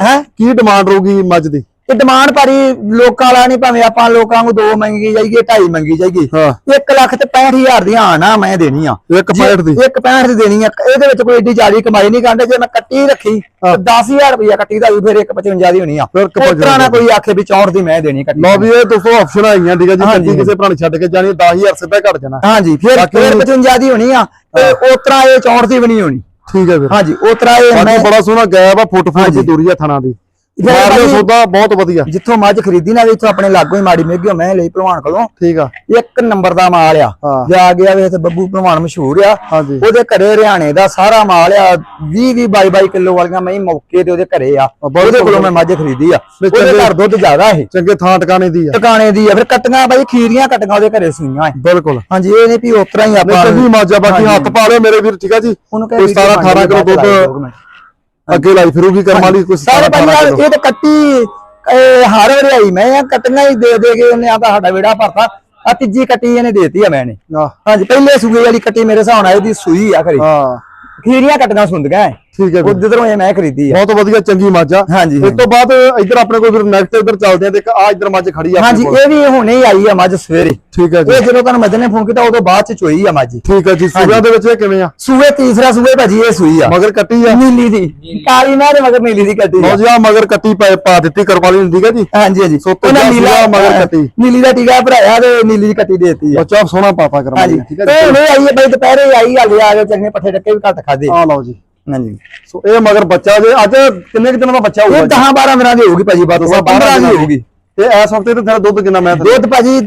ਹੈਂ? ਕੀ ਡਿਮਾਂਡ ਰਹੂਗੀ ਮੱਝ ਦੀ? ਇਹ ਡਿਮਾਂਡ ਭਾਰੀ ਲੋਕਾਂ ਵਾਲਾ ਨਹੀਂ ਭਾਵੇਂ ਆਪਾਂ ਲੋਕਾਂ ਨੂੰ 2 ਮੰਗੀ ਜਾਈਏ 2.5 ਮੰਗੀ ਜਾਈਏ। ਹਾਂ। 1 ਲੱਖ ਤੇ 65000 ਦੀਆਂ ਆਣਾ ਮੈਂ ਦੇਣੀ ਆ। ਇੱਕ ਪੈਂਹਠ ਦੀ। ਇੱਕ 65 ਦੀ ਦੇਣੀ ਆ ਇਹਦੇ ਵਿੱਚ ਕੋਈ ਏਡੀ ਜ਼ਿਆਦੀ ਕਮਾਈ ਨਹੀਂ ਕਰਦੇ ਜੇ ਮੈਂ ਕੱਟੀ ਰੱਖੀ ਹਾਂ। 10000 ਰੁਪਇਆ ਕੱਟੀ ਦਾ ਵੀ ਫਿਰ 155 ਦੀ ਹੋਣੀ ਆ। ਫਿਰ ਇੱਕ ਇਸ ਤਰ੍ਹਾਂ ਨਾ ਕੋਈ ਆਖੇ ਵੀ 64 ਦੀ ਮੈਂ ਦੇਣੀ ਕੱਟੀ। ਲਓ ਵੀ ਇਹ ਦੋਸਤੋ ਆਪਸ਼ਨ ਆਈਆਂ ਠੀਕ ਆ ਜੀ ਹਾਂਜੀ। ਕਿਸੇ ਭਰਾ ਨੇ ਛੱਡ ਕੇ ਜਾਣੀ 10000 ਸਿੱਧਾ ਘਟ ਜਾਣਾ। ਹਾਂਜੀ ਫਿਰ ਬਾਕੀ- ਫਿਰ 55 ਦੀ ਹੋਣੀ ਆ ਤੇ ਉਤਰਾ ਇਹ 64 ਦੀ ਵੀ ਨਹੀਂ ਹੋਣੀ। ਠੀਕ ਹੈ ਵੀਰ ਹਾਂਜੀ ਉਤਰਾ ਇਹ ਬਾਕੀ ਮੈਂ ਬੜਾ ਸੋਹਣਾ ਗੈਪ ਆ ਫੁੱਟ ਫੁੱਟ ਦੀ ਹਾਂਜੀ। ਦੂਰੀ ਆ ਥਣਾ ਦੀ। ਮਾਰਲੇ ਸੌਦਾ ਬਹੁਤ ਵਧੀਆ। ਜਿੱਥੋਂ ਮੱਝ ਖਰੀਦੀ ਨਾ ਇੱਥੋਂ ਆਪਣੇ ਲਾਗੋਂ ਹੀ ਮਾੜੀ ਮੇਗਿਓ ਮੈਂ ਲਈ ਭਲਵਾਨ ਕੋਲੋਂ। ਠੀਕ ਆ। ਇੱਕ ਨੰਬਰ ਦਾ ਮਾਲ ਆ। ਹਾਂ। ਜਾ ਗਿਆ ਵੇ ਤੇ ਬੱਬੂ ਭਲਵਾਨ ਮਸ਼ਹੂਰ ਆ। ਉਹਦੇ ਘਰੇ ਹਰਿਆਣੇ ਦਾ ਸਾਰਾ ਮਾਲ ਆ 20 20 22 22 ਕਿਲੋ ਵਾਲੀਆਂ ਮੈਂ ਮੌਕੇ ਤੇ ਉਹਦੇ ਘਰੇ ਆ। ਉਹਦੇ ਕੋਲੋਂ ਮੈਂ ਮੱਝ ਖਰੀਦੀ ਆ। ਉਹਦੇ ਚੰਗੇ- ਘਰ ਦੁੱਧ ਜ਼ਿਆਦਾ ਇਹ ਚੰਗੇ ਥਾਂ ਟਿਕਾਣੇ ਦੀ ਆ। ਟਿਕਾਣੇ ਦੀ ਆ। ਫਿਰ ਕੱਟੀਆਂ ਬਾਈ ਖੀਰੀਆਂ ਕੱਟੀਆਂ ਉਹਦੇ ਘਰੇ ਸੂਈਆਂ ਏ। ਬਿਲਕੁਲ। ਹਾਂਜੀ ਇਹ ਨਹੀਂ ਵੀ ਉਤਰਾ ਹੀ ਨਹੀਂ ਆਪਾਂ ਚੰਗੀ ਮਾਜਾ ਬਾਕੀ ਹਾਂਜੀ। ਹੱਥ ਪਾ ਲਿਓ ਮੇਰੇ ਵੀਰ ਠੀਕ ਆ ਜੀ। ਉਹਨੂੰ ਕੋਈ 17 18 ਕਿਲੋ ਦੁੱਧ ਅੱਗੇ ਲਾਈ ਫਿਰੂਗੀ ਕਰਮ ਵਾਲੀ ਕੋਈ 17 ਸਾਰੇ 18 ਪੰਜਾਂ ਕਿਲੋ ਇਹ ਤਾਂ ਕੱਟੀ ਹਰ ਹਰਿਆਈ ਮੈਂ ਆ ਕੱਟੀਆਂ ਹੀ ਦੇ ਦੇ ਕੇ ਉਹਨੇ ਆਂਦਾ ਸਾਡਾ ਵਿੜਾ ਭਰਤਾ। ਆ ਤੀਜੀ ਕੱਟੀ ਇਹਨੇ ਦੇਤੀ ਆ ਮੈਨੇ। ਹਾਂਜੀ ਪਹਿਲੇ ਸੂਏ ਵਾਲੀ ਕੱਟੀ ਮੇਰੇ ਹਿਸਾਬ ਨਾਲ ਇਹਦੀ ਸੂਈ ਆ ਖਰੀ ਹਾਂ। ਖੀਰੀਆਂ ਕੱਟੀਆਂ ਸੁੰਦੀਆਂ ਐ। ਠੀਕ ਹੈ ਵੀਰ ਉਧਰੋਂ ਇਹ ਮੈਂ ਖਰੀਦੀ ਆ। ਬਹੁਤ ਵਧੀਆ ਚੰਗੀ ਮਾਜਾ ਹਾਂਜੀ, ਇਸ ਤੋਂ ਬਾਅਦ ਇੱਧਰ ਆਪਣੇ ਕੋਲ ਫਿਰ ਨੈਕਸਟ ਇੱਧਰ ਚੱਲਦੇ ਆ। ਤੇ ਇੱਕ ਆ ਇੱਧਰ ਮੱਝ ਖੜੀ ਆ ਹਾਂਜੀ। ਇਹ ਵੀ ਹੁਣੇ ਹੀ ਆਈ ਆ ਮੱਝ ਸਵੇਰੇ। ਠੀਕ ਹੈ ਜੀ। ਇਹ ਜਦੋਂ ਤੁਹਾਨੂੰ ਮਦਨ ਨੇ ਫੋਨ ਕੀਤਾ ਉਦੋਂ ਬਾਅਦ ਚ ਚੋਈ ਆ ਮੱਝ। ਠੀਕ ਹੈ ਜੀ। ਸੂਬਿਆਂ ਦੇ ਵਿੱਚ ਇਹ ਕਿਵੇਂ ਆ? ਸੂਏ ਤੀਸਰਾ ਸੂਏ ਭਾਜੀ ਇਹ ਸੂਈ ਆ। ਮਗਰ ਕੱਟੀ ਆ? ਨੀਲੀ ਦੀ। ਕਾਲੀ ਨਾ ਦੇ ਮਗਰ ਨੀਲੀ ਦੀ ਕੱਟੀ ਆ। ਜੀ ਆ ਮਗਰ ਕੱਟੀ ਪਾ ਪਾ ਦਿੱਤੀ ਕਰਵਾਲੀ ਠੀਕ ਹੈ ਜੀ। ਹਾਂਜੀ ਹਾਂਜੀ। ਸੋ ਤੀਜਾ ਨੀਲਾ ਸੂਆ ਮਗਰ ਕੱਟੀ। ਨੀਲੀ ਦਾ ਟੀਕਾ ਭਰਾਇਆ ਤੇ ਨੀਲੀ ਦੀ ਕੱਟੀ ਦੇਤੀ ਆ। ਬੱਚਾ ਸੋਹਣਾ ਪਾਪਾ ਕਰਵਾਲੀ ਠੀਕ ਹੈ ਜੀ। ਹੁਣੇ ਆਈ ਹੈ ਬਈ ਦੁਪਹਿਰੇ ਆਈ ਹਾਲੇ ਆ ਗਏ ਚੰਗੇ ਪੱਠੇ ਟੱਕੇ ਵੀ ਘੱਟ ਖਾਦੇ ਆ ਲਓ ਜੀ। ਹਾਂਜੀ। ਸੋ ਇਹ ਮਗਰ ਬੱਚਾ ਜੇ ਅੱਜ ਕਿੰਨੇ ਕਿ ਦਿਨਾਂ ਦਾ ਬੱਚਾ ਹੋਊਗਾ ਇਹ 10 12 ਦਿਨਾਂ ਦੀ ਹੋਊਗੀ ਭਾਜੀ ਬਾਤ 15 ਦੀ ਹੋਊਗੀ। ਤੇ ਇਸ ਵਕਤ ਇਹਦੇ ਦੁੱਧ ਕਿੰਨਾ ਮੈਂ ਦੁੱਧ ਭਾਜੀ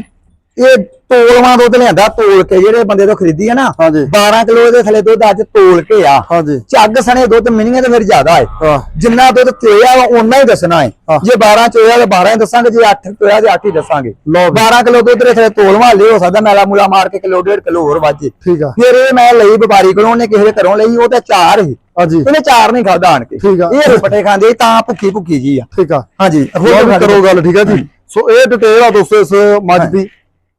ਇਹ ਤੋਲਵਾਂ ਦੁੱਧ ਲਿਆਂਦਾ ਤੋਲ ਕੇ ਜਿਹੜੇ ਬੰਦੇ ਤੋਂ ਖਰੀਦੀ ਆ ਨਾ ਹਾਂਜੀ। 12 ਕਿਲੋ ਦੇ ਥੱਲੇ ਦੁੱਧ ਅੱਜ ਤੋਲ ਕੇ ਆ। ਝੱਗ ਸਣੇ ਦੁੱਧ ਮਿਣੀਆਂ ਤੇ ਫਿਰ ਜ਼ਿਆਦਾ ਹੈ। ਜਿੰਨਾ ਦੁੱਧ ਚੋਇਆ ਵਾ ਓਨਾ ਹੀ ਦੱਸਣਾ ਹੈ। ਜੇ 12 ਚੋਇਆ ਤੇ 12 ਹੀ ਦੱਸਾਂਗੇ ਜੇ 8 ਚੋਇਆ ਤੇ 8 ਹੀ ਦੱਸਾਂਗੇ। ਲਓ ਵੀ। 12 ਕਿਲੋ ਦੁੱਧ ਦੇ ਥੱਲੇ ਤੋਲਵਾ ਲਿਓ ਸਕਦਾ ਮੈਲਾ ਮੂਲਾ ਮਾਰ ਕੇ ਕਿਲੋ ਡੇਢ ਕਿਲੋ ਹੋਰ ਵਾਜੇ ਠੀਕ ਆ। ਫਿਰ ਇਹ ਮੈਂ ਲਈ ਵਪਾਰੀ ਕੋਲੋਂ ਉਹਨੇ ਕਿਸੇ ਦੇ ਘਰੋਂ ਲਈ ਉਹ ਤਾਂ ਚਾਰ ਹੀ। ਹਾਂਜੀ। ਉਹਨੇ ਚਾਰ ਨਹੀਂ ਖਾਦਾ ਆਣ ਕੇ। ਠੀਕ ਆ। ਇਹ ਪਟੇ ਖਾਂਦੇ ਤਾਂ ਭੁੱਖੀ ਭੁੱਖੀ ਜੀ ਆ। ਠੀਕ ਆ। ਹਾਂਜੀ। ਵੀ ਕਰੋ ਗੱਲ ਠੀਕ ਆ ਜੀ। ਸੋ ਇਹ ਡਿਟੇਲ ਆ ਦੋਸਤੋ ਇਸ ਮੱਝ ਦੀ।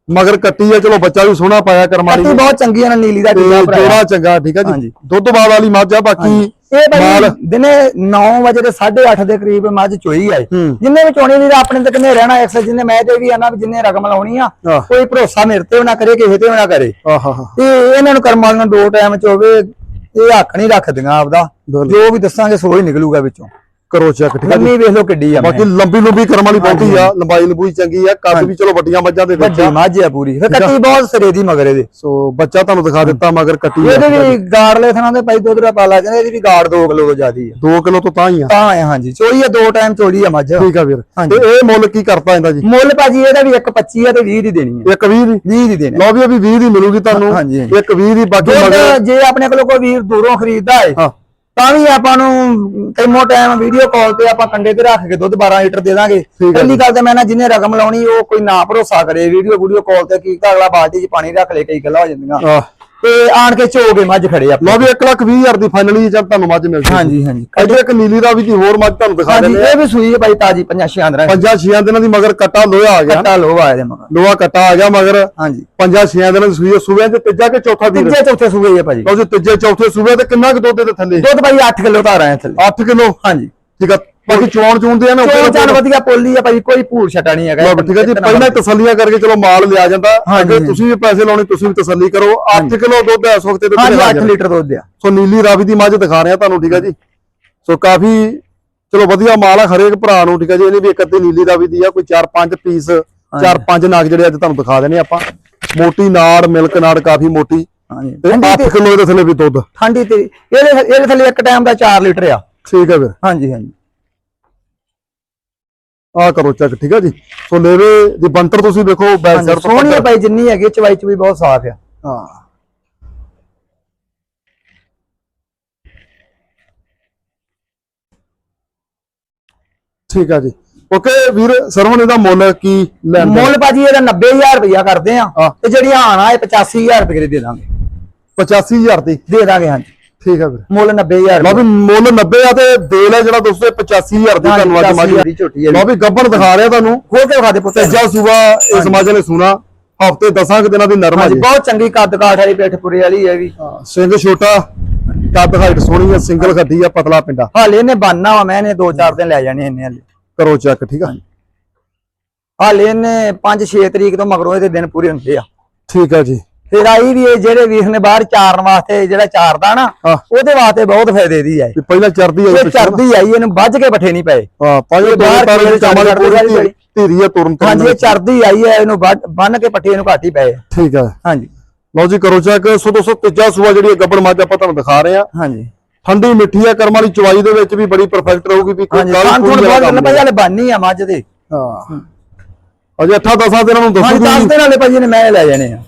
ਮਗਰ ਕੱਟੀ ਆ ਚਲੋ ਬੱਚਾ ਵੀ ਸੋਹਣਾ ਪਾਇਆ ਕਰਮਾਲੀ ਕੱਟੀ ਬਹੁਤ ਚੰਗੀ ਆ ਨੀਲੀ ਦਾ ਤੇ ਭਰਾਇਆ ਜੋੜਾ ਚੰਗਾ ਠੀਕ ਆ ਜੀ। ਦੁੱਧ ਬਾਦ ਵਾਲੀ ਮੱਝ ਆ ਬਾਕੀ ਇਹ ਭਾਈ ਦਿਨੇ 9 ਵਜੇ ਦੇ 8:30 ਦੇ ਕਰੀਬ ਮੱਝ ਚੋਈ ਆਏ। ਹੂੰ। ਜਿੰਨੇ ਵੀ ਚੋਣੀ ਵੀਰ ਆਪਣੇ ਤੇ ਕਿੰਨੇ ਰਹਿਣਾ ਐਕਸ ਜਿੰਨੇ ਮੈਂ ਤੇ ਵੀ ਆਣਾ ਵੀ ਜਿੰਨੇ ਰਕਮ ਲਾਉਣੀ ਆ। ਕੋਈ ਭਰੋਸਾ ਮੇਰੇ ਤੇ ਨਾ ਕਰੇ ਕਿਸੇ ਤੇ ਨਾ ਕਰੇ। ਤੇ ਇਹਨਾਂ ਨੂੰ ਕਰਮਾਂ ਨੂੰ ਦੋ ਟਾਈਮ ਚ ਹੋਵੇ ਇਹ ਹੱਕ ਨਹੀਂ ਰੱਖਦੀਆਂ ਆਪਦਾ। ਜੋ ਵੀ ਦੱਸਾਂਗੇ ਸੋ ਹੀ ਨਿਕਲੂਗਾ ਵਿੱਚੋਂ। ਕਰੋ ਚੈੱਕ ਠੀਕ ਆ ਜੀ। ਲੰਮੀ ਵੇਖ ਲਓ ਕਿੱਡੀ ਆ ਬਾਕੀ ਲੰਬੀ ਲੰਬੀ ਕਰਮ ਵਾਲੀ ਬਹੁਤੀ ਆ ਲੰਬਾਈ ਲੰਬੂਈ ਚੰਗੀ ਆ ਕੱਦ ਵੀ ਚਲੋ ਵੱਡੀਆਂ ਮੱਝਾਂ ਦੇ ਵਿੱਚ ਵੱਡੀ ਆ। ਮੱਝ ਆ ਪੂਰੀ। ਫਿਰ ਕੱਟੀ ਬਹੁਤ ਸਿਰੇ ਦੀ ਮਗਰ ਇਹਦੇ। ਸੋ ਬੱਚਾ ਤੁਹਾਨੂੰ ਦਿਖਾ ਦਿੱਤਾ ਮਗਰ ਕੱਟੀ ਆ। ਇਹਦੇ ਵੀ ਗਾੜਲੇ ਥਣਾ ਦੇ ਭਾਈ ਦੁੱਧ ਦਾ ਪਾਲਾ ਜਾਂਦੇ ਇਹਦੀ ਵੀ ਗਾੜ 2 ਕਿਲੋ ਤੋਂ ਜ਼ਿਆਦੀ ਆ। 2 ਕਿਲੋ ਤੋਂ ਤਾਂ ਹੀ ਆ। ਤਾਂ ਆ ਹਾਂਜੀ। ਚੋਈ ਆ ਦੋ ਟਾਈਮ ਚੋੜੀ ਆ ਮੱਝ। ਠੀਕ ਆ ਵੀਰ। ਤੇ ਇਹ ਮੁੱਲ ਕੀ ਕਰਤਾ ਇਹਦਾ ਜੀ? ਮੁੱਲ ਭਾਜੀ ਇਹਦਾ ਵੀ 1.25 ਆ ਤੇ 20 ਦੀ ਦੇਣੀ ਹੈ ਇੱਕ 20 ਦੀ? 20 ਦੀ ਦੇਣੀ ਲਓ ਵੀ ਇਹ ਵੀ 20 ਦੀ ਮਿਲੂਗੀ ਤੁਹਾਨੂੰ। ਹਾਂਜੀ, ਹਾਂਜੀ। ਇੱਕ 20 ਦੀ ਬਾਕੀ ਮਗਰ ਜੇ ਆਪਣੇ ਕੋਲ ਕੋਈ ਵੀਰ ਦੂਰੋਂ ਖਰੀਦਦਾ ਹੈ ਹਾਂ। ਤਾਂ ਵੀ ਆਪਾਂ ਨੂੰ ਕਈਮੋ ਟਾਈਮ ਵੀਡੀਓ ਕਾਲ ਤੇ ਆਪਾਂ ਕੰਡੇ ਤੇ ਰੱਖ ਕੇ ਦੁੱਧ 12 ਲੀਟਰ ਦੇ ਦਾਂਗੇ। ਪਹਿਲੀ ਗੱਲ ਤੇ ਮੈਂ ਨਾ ਜਿਹਨੇ ਰਕਮ ਲਾਉਣੀ ਉਹ ਕੋਈ ਨਾ ਭਰੋਸਾ ਕਰੇ। ਵੀਡੀਓ ਵੀਡੀਓ ਕਾਲ ਤੇ ਕੀ ਅਗਲਾ ਬਾਲਟੀ 'ਚ ਪਾਣੀ ਰੱਖ ਲੇ ਕਈ ਗੱਲਾਂ ਹੋ ਜਾਂਦੀਆਂ। ਤੇ ਆਣ ਕੇ ਝੋਗੇ ਮੱਝ ਖੜੇ ਆਪਾਂ। ਲਓ ਵੀ 1 ਲੱਖ 20 ਹਜ਼ਾਰ ਦੀ ਫਾਈਨਲੀ ਜਦ ਤੁਹਾਨੂੰ ਮੱਝ ਮਿਲ ਜੂਗੀ ਹਾਂਜੀ ਹਾਂਜੀ। ਇੱਧਰ ਇੱਕ ਨੀਲੀ ਦਾ ਵੀ ਦੀ ਹੋਰ ਮੱਝ ਤੁਹਾਨੂੰ ਦਿਖਾ ਹਾਂਜੀ ਦਿੰਦੇ ਇਹ ਵੀ ਸੂਈ ਹੈ ਬਾਈ ਤਾਜੀ ਪੰਜਾਂ ਛਿਆਂ ਦਿਨਾਂ ਦੀ। ਪੰਜਾਂ ਛੀਆਂ ਦਿਨਾਂ ਦੀ ਮਗਰ ਕੱਟਾ ਲੋਹਾ ਆ ਗਿਆ। ਕੱਟਾ ਲੋਹਾ ਇਹਦੇ ਮਗਰ। ਲੋਹਾ ਕੱਟਾ ਆ ਗਿਆ ਮਗਰ। ਹਾਂਜੀ। ਪੰਜਾਂ ਛੀਆਂ ਦਿਨਾਂ ਦੀ ਸੂਈ ਸੂਬਿਆਂ ਚ ਤੀਜਾ ਕਿ ਚੌਥਾ ਵੀਰ? ਤੀਜੇ ਚੌਥੇ ਸੂਏ ਹੈ ਭਾਜੀ। ਲਓ ਜੀ ਤੀਜੇ ਚੌਥੇ ਸੂਬੇ ਤੇ ਕਿੰਨਾ ਕੁ ਦੁੱਧ ਦੇ ਥੱਲੇ? ਦੁੱਧ ਭਾਈ 8 ਕਿਲੋ ਧਾਰਾਂ ਹੈ ਥੱਲੇ। 8 ਕਿਲੋ? ਹਾਂਜੀ। ਠੀਕ ਆ ਬਾਕੀ ਚੋਣ ਚੂਣ ਦੇ ਆ ਨਾ ਚੋ ਚਾਨ ਵਧੀਆ ਪੋਲੀ ਆ ਭਾਈ ਕੋਈ ਭੂਰ ਛਟਾ ਨਹੀਂ ਹੈਗਾ ਠੀਕ ਆ ਜੀ ਪਹਿਲਾਂ ਤਸੱਲੀਆਂ ਕਰਕੇ ਚਲੋ ਮਾਲ ਲਿਆ ਜਾਂਦਾ। ਅੱਗੇ ਤੁਸੀਂ ਵੀ ਪੈਸੇ ਲਾਉਣੇ ਤੁਸੀਂ ਵੀ ਤਸੱਲੀ ਕਰੋ। 8 ਕਿਲੋ ਦੁੱਧ ਇਸ ਵਕਤ ਦੇ ਹਾਂਜੀ ਵਿੱਚ 8 ਹਾਜ਼ਰ। ਲੀਟਰ ਦੁੱਧ ਆ ਸੋ ਨੀਲੀ ਰਾਵੀ ਦੀ ਮੱਝ ਦਿਖਾ ਰਿਹਾ ਤੁਹਾਨੂੰ ਠੀਕ ਆ ਜੀ। ਸੋ ਕਾਫੀ ਚਲੋ ਵਧੀਆ ਮਾਲ ਆ ਹਰੇਕ ਭਰਾ ਨੂੰ ਠੀਕ ਆ ਜੀ ਇਹਨੇ ਵੀ ਇੱਕ ਅੱਧੀ ਨੀਲੀ ਰਾਵੀ ਦੀ ਆ ਕੋਈ 4-5 ਪੀਸ 4-5 ਨਾਗ ਜਿਹੜੇ ਅੱਜ ਤੁਹਾਨੂੰ ਦਿਖਾ ਦੇਣੇ ਆਪਾਂ। ਮੋਟੀ ਨਾੜ ਮਿਲਕ ਨਾੜ ਕਾਫੀ ਮੋਟੀ। ਹਾਂਜੀ। ਤੇ 8 ਕਿਲੋ ਦੇ ਥੱਲੇ ਵੀ ਦੁੱਧ। ਠੰਡੀ ਤੇ ਇਹਦੇ ਇਹਦੇ ਥੱਲੇ ਇੱਕ ਟਾਈਮ ਦਾ 4 ਲੀਟਰ ਆ। ਠੀਕ ਆ ਫਿਰ। ਹਾਂਜੀ ਹਾਂਜੀ। ਆ ਕਰੋ ਚੈੱਕ ਠੀਕ ਆ ਜੀ। ਸੋ ਲੇਵੇ ਦੀ ਬੰਤਰ ਤੁਸੀਂ ਦੇਖੋ ਬੈਕ ਸਾਈਡ ਤੋਂ ਸੋਹਣੀ ਆ ਭਾਈ ਜਿੰਨੀ ਹੈਗੀ ਚਵਾਈ ਚ ਵੀ ਬਹੁਤ ਸਾਫ਼ ਆ। ਹਾਂ। ਠੀਕ ਆ ਜੀ। ਓਕੇ ਵੀਰ ਸਰਵਣ ਇਹਦਾ ਮੁੱਲ ਕੀ ਲੈਣ ਦਾ? ਮੁੱਲ ਭਾਜੀ ਇਹਦਾ 90000 ਰੁਪਇਆ ਕਰਦੇ ਆ ਹਾਂ। ਤੇ ਜਿਹੜੀ ਆਣਾ ਇਹ 85000 ਰੁਪਏ ਦੀ ਦੇ ਦਾਂਗੇ। 85000 ਦੀ? ਦੇ ਦਾਂਗੇ ਹਾਂਜੀ। ਠੀਕ ਆ ਵੀਰ। ਮੁੱਲ 90000 ਲਓ ਵੀ ਮੁੱਲ 90 ਆ ਤੇ ਦੇਲ ਆ ਜਿਹੜਾ ਦੋਸਤੋ ਇਹ 85000 ਦੀ ਤੁਹਾਨੂੰ ਅੱਜ ਮੱਝ 85000 ਦੀ ਝੋਟੀ ਹੈ ਲਓ ਵੀ ਗੱਬਣ ਦਿਖਾ ਰਿਹਾ ਤੁਹਾਨੂੰ। ਖੋਲ ਕੇ ਵਿਖਾ ਦੇ ਪੁੱਤ? ਤੀਜਾ ਸੂਬਾ ਇਸ ਮੱਝ ਨੇ ਸੁਣਾ। ਹਫ਼ਤੇ 10 ਦਿਨਾਂ ਦੀ ਨਰਮ ਜੀ। ਬਹੁਤ ਚੰਗੀ ਕੱਦ ਕਾਠ ਵਾਲੀ ਪਿੱਠਪੁਰੇ ਵਾਲੀ ਹੈ ਵੀ ਸਿੰਘ ਛੋਟਾ ਕੱਦ ਹਾਈਟ ਸੋਹਣੀ ਆ ਸਿੰਗਲ ਖੱਡੀ ਆ ਪਤਲਾ ਪਿੰਡਾ। ਹਾਲੇ ਇਹਨੇ ਬਾਨਾ ਵਾ ਮੈਂ ਇਹਨੇ 2-4 ਦਿਨ ਲੈ ਜਾਣੇ ਇਹਨੇ ਹਾਲੇ। ਕਰੋ ਚੈੱਕ ਠੀਕ ਆ? ਹਾਲੇ ਇਹਨੇ 5-6 ਤਰੀਕ ਤੋਂ ਮਗਰੋਂ ਇਹਦੇ ਦਿਨ ਪੂਰੇ ਹੁੰਦੇ ਆ। ਠੀਕ ਆ ਜੀ। ਫਿਰ ਆਈ ਵੀ ਇਹ ਜਿਹੜੇ ਵੀਰ ਨੇ ਬਾਹਰ ਚਾਰਨ ਵਾਸਤੇ ਜਿਹੜਾ ਚਾਰਦਾ ਨਾ ਹਾਂ। ਉਹਦੇ ਵਾਸਤੇ ਬਹੁਤ ਫਾਇਦੇ ਦੀ ਹੈ ਪਹਿਲਾਂ ਚਰਦੀ ਆ ਇਹ ਚਰਦੀ ਆਈ ਇਹਨੂੰ ਵੱਜ ਕੇ ਬੱਠੇ ਨਹੀਂ ਪਏ। ਹਾਂ ਪੰਜ ਇਹ ਦੋ ਬਾਹਰ ਤਾਰੇ ਕਿਹੜੇ ਦੀ ਚਾਮਲ ਚੜ੍ਹਦੀ ਪੂਰੀ ਵਾਲੀ ਧੀਰੀ ਆ ਤੁਰਨ ਤੁਰਨ ਹਾਂਜੀ ਇਹ ਚਰਦੀ ਆਈ ਹੈ ਇਹਨੂੰ ਬੰਨ ਕੇ ਪੱਠੇ ਇਹਨੂੰ ਘੱਟ ਹੀ ਪਏ। ਠੀਕ ਆ। ਹਾਂਜੀ। ਲਓ ਜੀ ਕਰੋ ਚੈੱਕ ਸੋ ਦੋਸਤੋ ਤੀਜਾ ਸੂਆ ਜਿਹੜੀ ਗੱਬੜ ਮੱਝ ਆਪਾਂ ਤੁਹਾਨੂੰ ਦਿਖਾ ਰਹੇ ਆ ਹਾਂਜੀ। ਠੰਡੀ ਮਿੱਠੀ ਆ ਕਰਮ ਵਾਲੀ ਚਵਾਈ ਦੇ ਵਿੱਚ ਵੀ ਬੜੀ ਪਰਫੈਕਟ ਰਹੂਗੀ ਵੀ ਕੋਈ ਬਹੁਤ ਕੰਮ ਭਾਈ ਹਾਲੇ ਬਾਨੀ ਆ ਮੱਝ ਦੇ। ਹਾਂ। ਅਜੇ 8 10 ਦਿਨਾਂ ਨੂੰ ਹਾਂਜੀ ਦੱਸੂਗੀ 10 ਦਿਨ ਵਾਲੇ ਭਾਈ ਨੇ ਮੈਂ ਲੈ ਜਾਣੇ ਆ।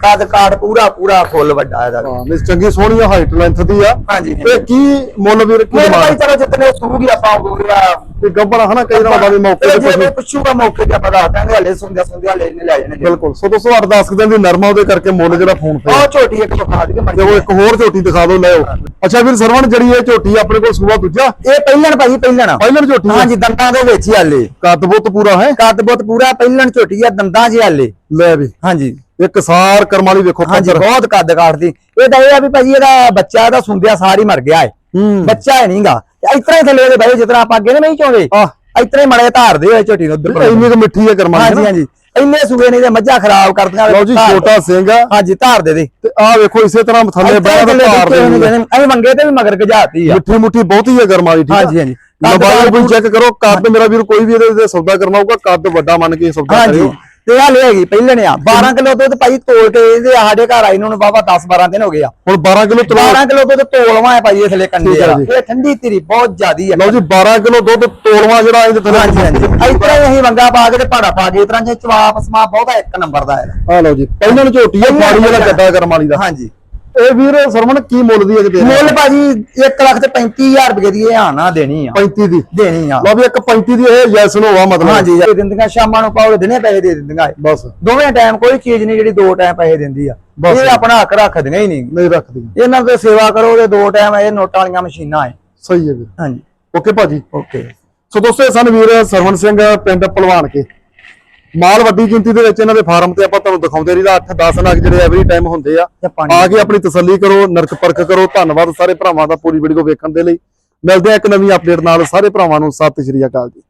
ਕੱਦ ਕਾਠ ਪੂਰਾ ਪੂਰਾ ਫੁੱਲ ਵੱਡਾ ਇਹਦਾ। ਹਾਂ ਮਿਸ ਚੰਗੀ ਸੋਹਣੀ ਹਾਈਟ ਲੈਂਥ ਦੀ ਆ। ਹਾਂਜੀ। ਤੇ ਕੀ ਮੁੱਲ ਵੀਰ ਕੀ ਮੇਰੇ ਭਾਈ ਚਲੋ ਜਿੱਤਨੇ ਸੂਗੀ ਆਪਾਂ ਬੋਲਿਆ ਤੇ ਗੱਬੜ ਹਨਾ ਕਈ ਨਾਲ ਦਾ ਵੀ ਮੌਕੇ ਤੇ ਪੁੱਛ। ਪੁੱਛੂਗਾ ਮੌਕੇ ਤੇ ਆਪਾਂ ਦੱਸ ਦਾਂਗੇ ਹਲੇ ਸੁਣਦਿਆ ਸੁਣਦਿਆ ਲੈ ਨੇ ਲੈ ਜਾਣੇ ਬਿਲਕੁਲ। ਸੋ ਦੋਸਤੋ 8 10 ਦਿਨ ਦੀ ਨਰਮਾ ਉਹਦੇ ਕਰਕੇ ਮੁੱਲ ਜਿਹੜਾ ਫੋਨ ਤੇ ਬਹੁਤ ਛੋਟੀ ਇੱਕ ਵਿਖਾ ਦੇ ਮਰ ਦੇਖੋ ਇੱਕ ਹੋਰ ਝੋਟੀ ਦਿਖਾ ਦਿਓ ਲਿਓ ਅੱਛਾ ਵੀਰ ਸਰਵਣ ਜਿਹੜੀ ਇਹ ਝੋਟੀ ਆਪਣੇ ਕੋਲ ਸੂਆ ਦੂਜਾ? ਇਹ ਪਹਿਲਣ ਭਾਈ ਪਹਿਲਣ। ਪਹਿਲਣ ਝੋਟੀ ਹਾਂਜੀ ਦੰਦਾਂ ਦੇ ਵਿੱਚ ਹੀ ਹਾਲੇ। ਕੱਦ ਬੁੱਤ ਪੂਰਾ ਹੈ? ਕੱਦ ਬਹੁਤ ਪੂਰਾ ਪਹਿਲਣ ਝੋਟੀ ਆ ਦੰਦਾਂ 'ਚ ਹਾਲੇ। ਲੈ ਵੀ। ਹਾਂਜੀ। ਇੱਕ ਸਾਰ ਕਰਮ ਵਾਲੀ ਵੇਖੋ ਹਾਂਜੀ ਬਹੁਤ ਕੱਦ ਕਾਟਦੀ ਇਹ ਤਾਂ ਇਹ ਆ ਵੀ ਭਾਜੀ ਇਹਦਾ ਬੱਚਾ ਇਹਦਾ ਸੁੰਦਿਆ ਸਾਰ ਹੀ ਮਰ ਗਿਆ ਹੂੰ। ਬੱਚਾ ਹੈ ਨਹੀਂਗਾ ਇਤਨਾ ਹੀ ਥੱਲੇ ਦੇ ਭਾਈ ਜਿਤਨਾ ਆਪਾਂ ਅੱਗੇ ਨੇ ਨਹੀਂ ਚਾਹੁੰਦੇ ਆ ਇਤਨਾ ਮੜੇ ਧਾਰਦੇ ਹੋਏ ਝੋਟੀ ਨੂੰ ਉੱਧਰ ਇੰਨੀ ਕੁ ਮਿੱਠੀ ਹੈ ਕਰਮ ਹਾਂਜੀ। ਹਾਂਜੀ। ਇੰਨੇ ਸੂਏ ਨਹੀਂ ਤੇ ਮੱਝਾਂ ਖਰਾਬ ਕਰਦੀਆਂ ਲਓ ਜੀ ਛੋਟਾ ਸਿੰਘ ਹਾਂਜੀ ਧਾਰ ਦੇ ਦੇ। ਤੇ ਆ ਵੇਖੋ ਇਸੇ ਤਰ੍ਹਾਂ ਥੱਲੇ ਕੇ ਧਾਰ ਦੇ ਅਸੀਂ ਮੰਗੇ ਤੇ ਵੀ ਮਗਰ ਗਜਾਤੀ ਆ। ਮਿੱਠੀ ਮੁੱਠੀ ਬਹੁਤੀ ਹੈ ਕਰਮ ਵਾਲੀ ਠੀਕ ਹਾਂਜੀ ਹਾਂਜੀ। ਮੋਬਾਈਲ ਵੀ ਚੈੱਕ ਕਰੋ ਕੱਦ ਮੇਰਾ ਵੀਰ ਕੋਈ ਵੀ ਇਹਦੇ ਤੇ ਸੌਦਾ ਕਰਨਾ ਹੋਊਗਾ ਕੱਦ ਵੱਡਾ ਮੰਨ ਕੇ ਸੌਦਾ ਹਾਂਜੀ। ਕਰਿਓ। ਤੇ ਹਾਲੇ ਹੈਗੀ ਪਹਿਲਣ ਆ। 12 ਕਿਲੋ ਦੁੱਧ ਭਾਈ ਤੋਲ ਕੇ ਇਹਦੇ ਸਾਡੇ ਘਰ ਆਈ ਨੂੰ ਬਾਬਾ 10 12 ਦਿਨ ਹੋ ਗਏ ਆ। ਹੁਣ 12 ਕਿਲੋ ਤਲਾ 12 ਕਿਲੋ ਦੁੱਧ ਤੋਲਵਾ ਹੈ ਭਾਈ ਥੱਲੇ ਕੰਡੇ ਆ। ਇਹ ਠੰਡੀ ਤੇਰੀ ਬਹੁਤ ਜ਼ਿਆਦੀ ਆ। ਲਓ ਜੀ 12 ਕਿਲੋ ਦੁੱਧ ਤੋਲਵਾ ਜਿਹੜਾ ਇਹਦੇ ਥੱਲੇ ਹਾਂਜੀ ਹਾਂਜੀ। ਇਸ ਤਰ੍ਹਾਂ ਹੀ ਅਸੀਂ ਵੰਗਾ ਪਾ ਕੇ ਤੇ ਪਾੜਾ ਪਾ ਕੇ ਇਸ ਤਰ੍ਹਾਂ ਜੇ ਚਵਾਪ ਸਮਾ ਬਹੁਤਾ ਇੱਕ ਨੰਬਰ ਦਾ ਹੈ ਆ ਲਓ ਜੀ ਪਹਿਲਾਂ ਝੋਟੀ ਆ ਫਾੜੀ ਵਾਲਾ ਗੱਡਾ ਕਰਮ ਵਾਲੀ ਦਾ। ਹਾਂਜੀ। ਇਹ ਵੀਰ ਸਰਵਣ ਕੀ ਮੁੱਲ ਦੀ ਦੇ ਰਿਹਾ? ਮੁੱਲ ਭਾਜੀ 1 ਲੱਖ ਤੇ 35000 ਰੁਪਏ ਦੀ ਇਹ ਆਣਾ ਦੇਣੀ ਆ। 35 ਦੀ? ਦੇਣੀ ਆ। ਲਓ ਵੀ ਇੱਕ 35 ਦੀ ਇਹ ਯੈਸ ਨੋ ਆ ਮਤਲਬ। ਹਾਂਜੀ ਦੇ ਦਿੰਦੀਆਂ ਸ਼ਾਮਾਂ ਨੂੰ ਪਾਉ ਦਿਨੇ ਪੈਸੇ ਦੇ ਦਿੰਦੀਆਂ। ਬਸ। ਦੋਵੇਂ ਟਾਈਮ ਕੋਈ ਚੀਜ਼ ਨਹੀਂ ਜਿਹੜੀ ਦੋ ਟਾਈਮ ਪੈਸੇ ਦਿੰਦੀ ਆ। ਇਹ ਆਪਣਾ ਹੱਕ ਰੱਖਦੀਆਂ ਹੀ ਨਹੀਂ। ਨਹੀਂ ਰੱਖਦੀ ਇਹਨਾਂ ਤੋਂ ਸੇਵਾ ਕਰੋ ਤੇ ਦੋ ਟਾਈਮ ਇਹ ਨੋਟਾਂ ਵਾਲੀਆਂ ਮਸ਼ੀਨਾਂ ਐ ਸਹੀ ਹੈ ਵੀਰ। ਹਾਂਜੀ। ਓਕੇ ਭਾਜੀ। ਓਕੇ ਸੋ ਦੋਸਤੋ ਇਹ ਸਨ ਵੀਰ ਸਰਵਣ ਸਿੰਘ ਪਿੰਡ ਭਲਵਾਨ ਕੇ। ਮਾਲ ਵੱਡੀ ਗਿਣਤੀ ਦੇ ਵਿੱਚ ਇਹਨਾਂ ਦੇ ਫਾਰਮ ਤੇ ਆਪਾਂ ਤੁਹਾਨੂੰ ਦਿਖਾਉਂਦੇ ਰਹੀਦਾ 8-10 ਲੱਖ ਜਿਹੜੇ ਐਵਰੀ ਟਾਈਮ ਹੁੰਦੇ ਆ। ਆ ਕੇ ਆਪਣੀ ਤਸੱਲੀ ਕਰੋ ਨਰਕ ਪਰਖ ਕਰੋ। ਧੰਨਵਾਦ ਸਾਰੇ ਭਰਾਵਾਂ ਦਾ ਪੂਰੀ ਵੀਡੀਓ ਵੇਖਣ ਦੇ ਲਈ। ਮਿਲਦੇ ਆ ਇੱਕ ਨਵੀਂ ਅਪਡੇਟ ਨਾਲ। ਸਾਰੇ ਭਰਾਵਾਂ ਨੂੰ ਸਤਿ ਸ਼੍ਰੀ ਅਕਾਲ ਜੀ।